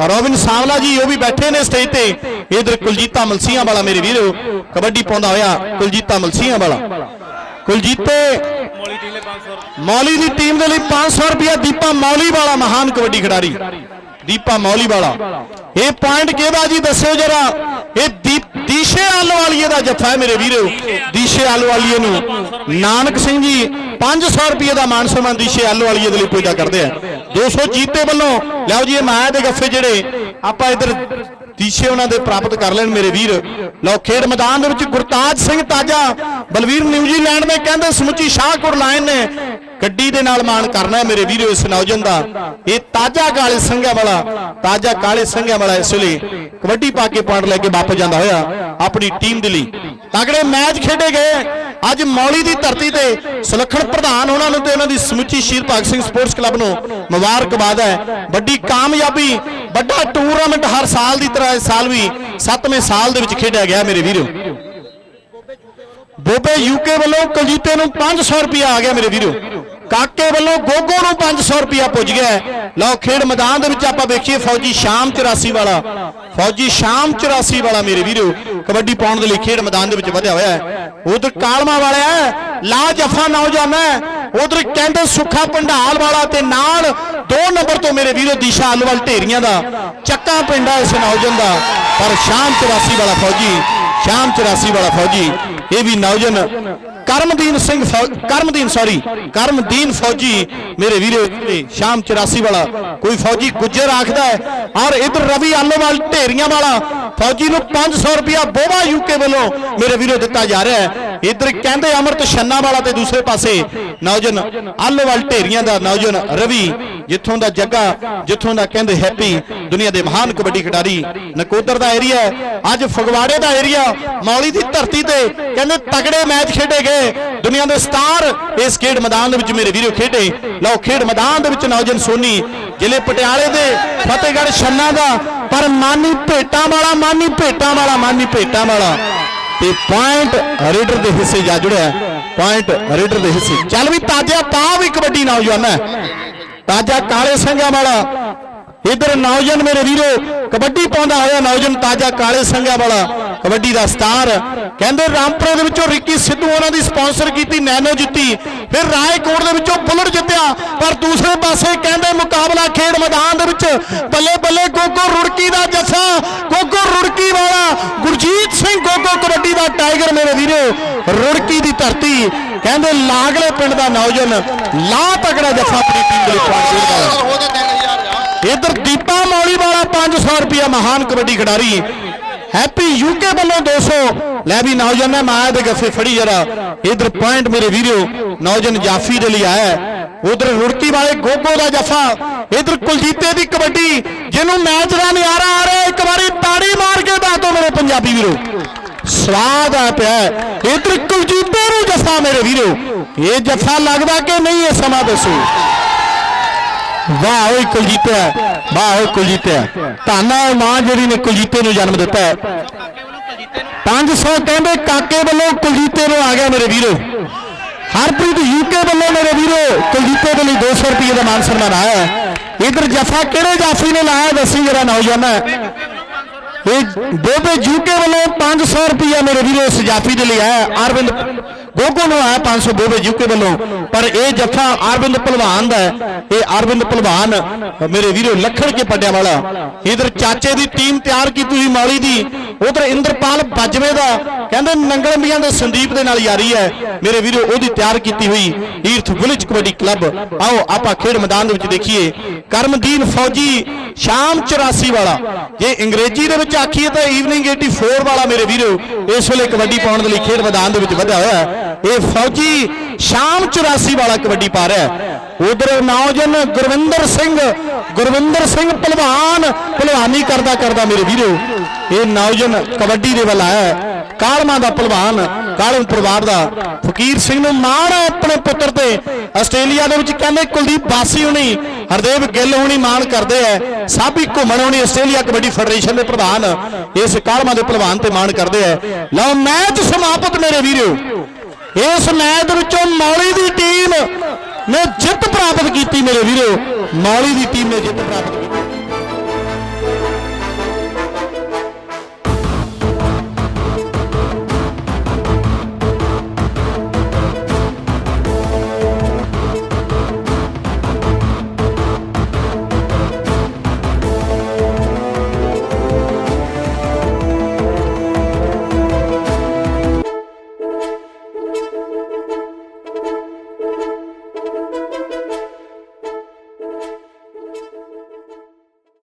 ਰੋਬਿਨ ਸਾਵਲਾ ਜੀ, ਉਹ ਵੀ ਬੈਠੇ ਨੇ ਸਟੇਜ ਤੇ। ਇਧਰ ਕੁਲਜੀਤਾ ਮਲਸੀਆਂ ਵਾਲਾ ਮੇਰੇ ਵੀਰੋ, ਕਬੱਡੀ ਪਾਉਂਦਾ ਹੋਇਆ ਕੁਲਜੀਤਾ ਮਲਸੀਆਂ ਵਾਲਾ। ਕੁਲਜੀਤੇ, ਮੌਲੀ ਦੀ ਟੀਮ ਦੇ ਲਈ 500 ਰੁਪਇਆ ਦੀਪਾ ਮੌਲੀ ਵਾਲਾ, ਮਹਾਨ ਕਬੱਡੀ ਖਿਡਾਰੀ। ਦੀਪਾ ਮੌਲੀ ਵਾਲਾ। ਇਹ ਪੁਆਇੰਟ ਕਿਹਦਾ ਜੀ? ਦੱਸਿਓ ਜਰਾ। ਇਹ ਦੀਪ ਦੀਸ਼ੇ ਆਲਵਾਲੀਏ ਦਾ ਜੱਫਾ ਹੈ ਮੇਰੇ ਵੀਰੋ। ਦੀਸ਼ੇ ਆਲਵਾਲੀਏ ਨੂੰ। ਨਾਨਕ ਸਿੰਘ ਜੀ 500 ਰੁਪਏ ਦਾ ਮਾਨ ਸਨਮਾਨ ਦੀਸ਼ੇ ਆਲਵਾਲੀਏ ਦੇ ਲਈ ਪੁੱਜਾ ਕਰਦੇ ਆ। 200 ਜੀਤੇ ਵੱਲੋਂ। ਲਿਆਓ ਜੀ, ਇਹ ਮਾਇਆ ਦੇ ਗੱਫੇ ਜਿਹੜੇ ਆਪਾਂ ਇੱਧਰ ਦੀਸ਼ੇ ਉਹਨਾਂ ਦੇ ਪ੍ਰਾਪਤ ਕਰ ਲੈਣ ਮੇਰੇ ਵੀਰ। ਲਓ, ਖੇਡ ਮੈਦਾਨ ਦੇ ਵਿੱਚ ਗੁਰਤਾਜ ਸਿੰਘ ਤਾਜਾ, ਬਲਵੀਰ ਨਿਊਜ਼ੀਲੈਂਡ ਨੇ ਕਹਿੰਦੇ ਸਮੁੱਚੀ ਸ਼ਾਹਕੋਟ ਲਾਇਨ ਨੇ ਗੱਡੀ ਦੇ ਨਾਲ ਮਾਣ ਕਰਨਾ ਹੈ ਮੇਰੇ ਵੀਰੋ ਇਸ ਨੌਜਵਾਨ ਦਾ। ਇਹ ਤਾਜਾ ਕਾਲੇ ਸੰਘਿਆ ਵਾਲਾ, ਤਾਜਾ ਕਾਲੇ ਸੰਘਿਆ ਵਾਲਾ ਇਸ ਲਈ ਕਬੱਡੀ ਪਾ ਕੇ ਪੁਆਇੰਟ ਲੈ ਕੇ ਵਾਪਸ ਜਾਂਦਾ ਹੋਇਆ ਆਪਣੀ ਟੀਮ ਦੇ ਲਈ। ਤਗੜੇ ਮੈਚ ਖੇਡੇ ਗਏ। ਅੱਜ ਮੌਲੀ ਦੀ ਧਰਤੀ ਤੇ ਸੁਲੱਖਣ ਪ੍ਰਧਾਨ ਉਹਨਾਂ ਨੂੰ ਤੇ ਉਹਨਾਂ ਦੀ ਸਮੁੱਚੀ sheer Bhagat Singh sports club ਨੂੰ ਮੁਬਾਰਕਬਾਦ ਹੈ। ਵੱਡੀ ਕਾਮਯਾਬੀ, ਵੱਡਾ ਟੂਰਨਾਮੈਂਟ ਹਰ ਸਾਲ ਦੀ ਤਰ੍ਹਾਂ ਇਸ ਸਾਲ ਵੀ 7ਵੇਂ ਸਾਲ ਦੇ ਵਿੱਚ ਖੇਡਿਆ ਗਿਆ ਮੇਰੇ ਵੀਰੋ। ਬੋਬੇ ਯੂਕੇ ਵੱਲੋਂ ਕੁਲਜੀਤੇ ਨੂੰ 500 ਰੁਪਇਆ ਆ ਗਿਆ ਮੇਰੇ ਵੀਰੋ। ਕਾਕੇ ਵੱਲੋਂ ਗੋਗੋ ਨੂੰ 500 ਰੁਪਇਆ ਪੁੱਜ ਗਿਆ ਲਓ, ਖੇਡ ਮੈਦਾਨ ਦੇ ਵਿੱਚ ਆਪਾਂ ਵੇਖੀਏ ਫੌਜੀ ਸ਼ਾਮ 84 ਵਾਲਾ। ਫੌਜੀ ਸ਼ਾਮ 84 ਵਾਲਾ ਮੇਰੇ ਵੀਰੋ, ਕਬੱਡੀ ਪਾਉਣ ਦੇ ਲਈ ਖੇਡ ਮੈਦਾਨ ਦੇ ਵਿੱਚ ਵਧਿਆ ਹੋਇਆ ਹੈ। ਉਧਰ ਕਾਲਮਾ ਵਾਲਿਆ ਲਾ ਜਫਾ ਨੌਜਵਾਨ ਉਧਰ ਕਹਿੰਦੇ ਸੁੱਖਾ ਪੰਡਾਲ ਵਾਲਾ ਤੇ ਨਾਲ 2 ਨੰਬਰ ਤੋਂ ਮੇਰੇ ਵੀਰੋ ਦਿਸ਼ਾ ਆਲੂਵਾਲ ਢੇਰੀਆਂ ਦਾ। ਚੱਕਾ ਪਿੰਡਾ ਇਸ ਨੌਜਵਾਨ ਦਾ। ਪਰ ਸ਼ਾਮ 84 ਵਾਲਾ ਫੌਜੀ, ਸ਼ਾਮ 84 ਵਾਲਾ ਫੌਜੀ, ਇਹ ਵੀ ਨੌਜਵਾਨ ਕਰਮਦੀਨ ਸਿੰਘ ਕਰਮਦੀਨ ਸੌਰੀ ਕਰਮਦੀਨ ਫੌਜੀ। ਮੇਰੇ ਵੀਰੇ ਸ਼ਾਮ 84 ਵਾਲਾ ਕੋਈ ਫੌਜੀ ਗੁੱਜਰ ਆਖਦਾ ਹੈ ਔਰ ਇਧਰ ਰਵੀ ਆਲੋਵਾਲ ਢੇਰੀਆਂ ਵਾਲਾ ਫੌਜੀ ਨੂੰ 500 ਰੁਪਇਆ ਬੋਵਾ ਯੂਕੇ ਵੱਲੋਂ ਮੇਰੇ ਵੀਰੋ ਦਿੱਤਾ ਜਾ ਰਿਹਾ ਹੈ। ਇਧਰ ਕਹਿੰਦੇ ਅਮਰਤ ਛੰਨਾ ਵਾਲਾ ਤੇ ਦੂਸਰੇ ਪਾਸੇ ਨੌਜਵਾਨ ਆਲੋਵਾਲ ਢੇਰੀਆਂ ਦਾ ਨੌਜਵਾਨ ਰਵੀ ਜਿੱਥੋਂ ਦਾ ਜੱਗਾ ਜਿੱਥੋਂ ਦਾ ਕਹਿੰਦੇ ਹੈਪੀ ਦੁਨੀਆ ਦੇ ਮਹਾਨ ਕਬੱਡੀ ਖਿਡਾਰੀ ਨਕੋਦਰ ਦਾ ਏਰੀਆ ਅੱਜ ਫਗਵਾੜੇ ਦਾ ਏਰੀਆ ਮੌਲੀ ਦੀ ਧਰਤੀ ਤੇ ਕਹਿੰਦੇ ਤਗੜੇ ਮੈਚ ਖੇਡੇ ਗਏ। ਦੁਨੀਆ ਦੇ ਸਟਾਰ ਇਸ ਖੇਡ ਮੈਦਾਨ ਦੇ ਵਿੱਚ ਮੇਰੇ ਵੀਰੋ ਖੇਡੇ। ਲਓ, ਖੇਡ ਮੈਦਾਨ ਦੇ ਵਿੱਚ ਨੌਜਵਾਨ ਸੋਨੀ, ਜ਼ਿਲ੍ਹੇ ਪਟਿਆਲੇ ਦੇ ਫਤਿਹਗੜ੍ਹ ਛੰਨਾ ਦਾ, ਪਰ ਮਾਨੀ ਭੇਟਾਂ ਵਾਲਾ, ਮਾਨੀ ਭੇਟਾਂ ਵਾਲਾ, ਮਾਨੀ ਭੇਟਾਂ ਵਾਲਾ। ਤੇ ਪੁਆਇੰਟ ਰੇਡਰ ਦੇ ਹਿੱਸੇ ਜਾ ਜੁੜਿਆ ਪੁਆਇੰਟ ਰੇਡਰ ਦੇ ਹਿੱਸੇ। ਚੱਲ ਵੀ ਤਾਜਾ ਪਾ ਵੀ ਕਬੱਡੀ ਨੌਜਵਾਨ ਹੈ। ਤਾਜਾ ਕਾਲੇ ਸਿੰਘਾਂ ਵਾਲਾ। ਇਧਰ ਨੌਜਵਾਨ ਮੇਰੇ ਵੀਰੋ, ਕਬੱਡੀ ਪਾਉਂਦਾ ਹੋਇਆ ਨੌਜਵਾਨ ਤਾਜਾ ਕਾਲੇ ਸੰਘਿਆ ਵਾਲਾ। ਕਬੱਡੀ ਦਾ ਸਟਾਰ। ਕਹਿੰਦੇ ਰਾਮਪੁਰੇ ਦੇ ਵਿੱਚੋਂ ਰਿੱਕੀ ਸਿੱਧੂ ਉਹਨਾਂ ਦੀ ਸਪਾਂਸਰ ਕੀਤੀ ਨੈਨੋ ਜਿੱਤੀ। ਫਿਰ ਰਾਏਕੋਟ ਦੇ ਵਿੱਚੋਂ ਬੁਲਟ ਜਿੱਤਿਆ। ਪਰ ਦੂਸਰੇ ਪਾਸੇ ਕਹਿੰਦੇ ਮੁਕਾਬਲਾ ਖੇਡ ਮੈਦਾਨ ਦੇ ਵਿੱਚ ਬੱਲੇ ਬੱਲੇ ਗੋਗੋ ਰੁੜਕੀ ਦਾ ਜੱਸਾ ਗੋਗੋ ਰੁੜਕੀ ਵਾਲਾ। ਗੁਰਜੀਤ ਸਿੰਘ ਗੋਗੋ ਕਬੱਡੀ ਦਾ ਟਾਈਗਰ ਮੇਰੇ ਵੀਰੋ ਰੁੜਕੀ ਦੀ ਧਰਤੀ। ਕਹਿੰਦੇ ਲਾਗਲੇ ਪਿੰਡ ਦਾ ਨੌਜਵਾਨ ਲਾ ਤਕੜਾ ਜੱਫਾ ਆਪਣੀ ਟੀਮ ਦੇ ਲਈ ਪੁਆਇੰਟ ਖੇਡਦਾ ਹੈ ਹੋ ਜੇ 3000 ਜਾ ਇਧਰ ਦੀਪਾ ਮੌਲੀ ਵਾਲਾ 500 ਰੁਪਿਆ ਮਹਾਨ ਕਬੱਡੀ ਖਿਡਾਰੀ। ਹੈਪੀ ਯੂਕੇ ਵੱਲੋਂ 200 ਲੈ ਵੀ ਨੌਜਵਾਨ ਮਾਇਆ ਦੇ ਗੱਫੇ ਫੜੀ ਜਰਾ। ਇਧਰ ਪੁਆਇੰਟ ਮੇਰੇ ਵੀਰੋ, ਨੌਜਵਾਨ ਜਾਫੀ ਦੇ ਲਈ ਆਇਆ ਉਧਰ ਰੁੜਕੀ ਵਾਲੇ ਗੋਗੋ ਦਾ ਜਫਾ, ਇਧਰ ਕੁਲਜੀਤੇ ਦੀ ਕਬੱਡੀ, ਜਿਹਨੂੰ ਮੈਚ ਦਾ ਨਜ਼ਾਰਾ ਆ ਰਿਹਾ, ਇੱਕ ਵਾਰੀ ਤਾੜੀ ਮਾਰ ਕੇ ਦੱਸ ਦਿਓ ਮੇਰੇ ਪੰਜਾਬੀ ਵੀਰੋ। ਸਵਾਦ ਆ ਪਿਆ ਇਧਰ ਕੁਲਜੀਤੇ ਨੂੰ ਜਫਾ ਮੇਰੇ ਵੀਰੋ। ਇਹ ਜਫਾ ਲੱਗਦਾ ਕਿ ਨਹੀਂ, ਇਹ ਸਮਾਂ ਦੱਸੋ। ਵਾਹ ਓਏ ਕੁਲਜੀਤਿਆ ਵਾਹ ਓਏ ਕੁਲਜੀਤਿਆ ਧੰਨਾ ਮਾਂ ਜਿਹੜੀ ਨੇ ਕੁਲਜੀਤੇ ਨੂੰ ਜਨਮ ਦਿੱਤਾ ਹੈ। 500 ਕਹਿੰਦੇ ਕਾਕੇ ਵੱਲੋਂ ਕੁਲਜੀਤੇ ਨੂੰ ਆ ਗਿਆ ਮੇਰੇ ਵੀਰੋ। ਹਰਪ੍ਰੀਤ ਯੂਕੇ ਵੱਲੋਂ ਮੇਰੇ ਵੀਰੋ, ਕੁਲਜੀਤੇ ਦੇ ਲਈ 200 ਰੁਪਏ ਦਾ ਮਾਨ ਸਨਮਾਨ ਆਇਆ ਹੈ। ਇਧਰ ਜਫਾ ਕਿਹੜੇ ਜਾਫੀ ਨੇ ਲਾਇਆ ਦੱਸੀ ਜਰਾ ਨੌਜਵਾਨਾ ਇਹ ਬੋਬੇ ਯੂਕੇ ਵੱਲੋਂ 500 ਰੁਪਏ ਮੇਰੇ ਵੀਰੋ ਇਸ ਜਾਫੀ ਦੇ ਲਈ ਆਇਆ ਅਰਵਿੰਦ ਗੋਗੋ ਨੂੰ ਆਇਆ 500 ਬੋਬੇ ਯੂਕੇ ਵੱਲੋਂ। ਪਰ ਇਹ ਜੱਫਾ ਅਰਵਿੰਦ ਭਲਵਾਨ ਦਾ ਹੈ। ਇਹ ਅਰਵਿੰਦ ਭਲਵਾਨ, ਮੇਰੇ ਵੀਰੋ, ਲੱਖਣ ਕੇ ਪੱਡਿਆਂ ਵਾਲਾ। ਇਧਰ ਚਾਚੇ ਦੀ ਟੀਮ ਤਿਆਰ ਕੀਤੀ ਹੋਈ ਮੌਲੀ ਦੀ। ਉਧਰ ਇੰਦਰਪਾਲ ਬਾਜਵੇ ਦਾ, ਕਹਿੰਦੇ ਨੰਗਲੰਬੀਆਂ ਦੇ ਸੰਦੀਪ ਦੇ ਨਾਲ ਯਾਰੀ ਹੈ। ਮੇਰੇ ਵੀਰੋ, ਉਹਦੀ ਤਿਆਰ ਕੀਤੀ ਹੋਈ ਈਰਥ ਵਿਲੇਜ ਕਬੱਡੀ ਕਲੱਬ। ਆਓ, ਆਪਾਂ ਖੇਡ ਮੈਦਾਨ ਦੇ ਵਿੱਚ ਦੇਖੀਏ। ਕਰਮਦੀਨ ਫੌਜੀ, ਸ਼ਾਮ 84 ਵਾਲਾ। ਜੇ ਅੰਗਰੇਜ਼ੀ ਦੇ ਵਿੱਚ ਆਖੀਏ ਤਾਂ ਈਵਨਿੰਗ 84 ਵਾਲਾ ਮੇਰੇ ਵੀਰੋ, ਇਸ ਵੇਲੇ ਕਬੱਡੀ ਪਾਉਣ ਦੇ ਲਈ ਖੇਡ ਮੈਦਾਨ ਦੇ ਵਿੱਚ ਵਧਿਆ ਹੋਇਆ। ਇਹ ਫੌਜੀ, ਸ਼ਾਮ 84 ਵਾਲਾ ਕਬੱਡੀ ਪਾ ਰਿਹਾ ਹੈ। ਉਧਰ ਨੌਜਵਾਨ ਗੁਰਵਿੰਦਰ ਸਿੰਘ ਗੁਰਵਿੰਦਰ ਸਿੰਘ ਪਹਿਲਵਾਨ, ਪਹਿਲਵਾਨੀ ਕਰਦਾ ਕਰਦਾ ਮੇਰੇ ਵੀਰੋ, ਇਹ ਨੌਜਵਾਨ ਕਬੱਡੀ ਦੇ ਵੱਲ ਆਇਆ ਹੈ। ਕਾਲਮਾ ਦਾ ਪਹਿਲਵਾਨ, ਕਾਲਮ ਪਰਿਵਾਰ ਦਾ ਫਕੀਰ ਸਿੰਘ ਨੂੰ ਮਾਣ ਹੈ ਆਪਣੇ ਪੁੱਤਰ ਤੇ। ਆਸਟ੍ਰੇਲੀਆ ਦੇ ਵਿੱਚ ਕਹਿੰਦੇ ਕੁਲਦੀਪ ਬਾਸੀ ਹੁਣੀ, ਹਰਦੇਵ ਗਿੱਲ ਹੁਣੀ ਮਾਣ ਕਰਦੇ ਐ ਸਾਬੀ ਘੁੰਮਣ ਹੁਣੀ ਆਸਟ੍ਰੇਲੀਆ ਕਬੱਡੀ ਫੈਡਰੇਸ਼ਨ ਦੇ ਪ੍ਰਧਾਨ, ਇਸ ਕਾਲਮਾ ਦੇ ਪਹਿਲਵਾਨ ਤੇ ਮਾਣ ਕਰਦੇ ਐ ਲਓ ਮੈਚ ਸਮਾਪਤ ਮੇਰੇ ਵੀਰੋ। ਇਸ ਮੈਚ ਦੇ ਵਿੱਚੋਂ ਮੌਲੀ ਦੀ ਟੀਮ ਨੇ ਜਿੱਤ ਪ੍ਰਾਪਤ ਕੀਤੀ ਮੇਰੇ ਵੀਰੋ। ਮੌਲੀ ਦੀ ਟੀਮ ਨੇ ਜਿੱਤ ਪ੍ਰਾਪਤ ਕੀਤੀ।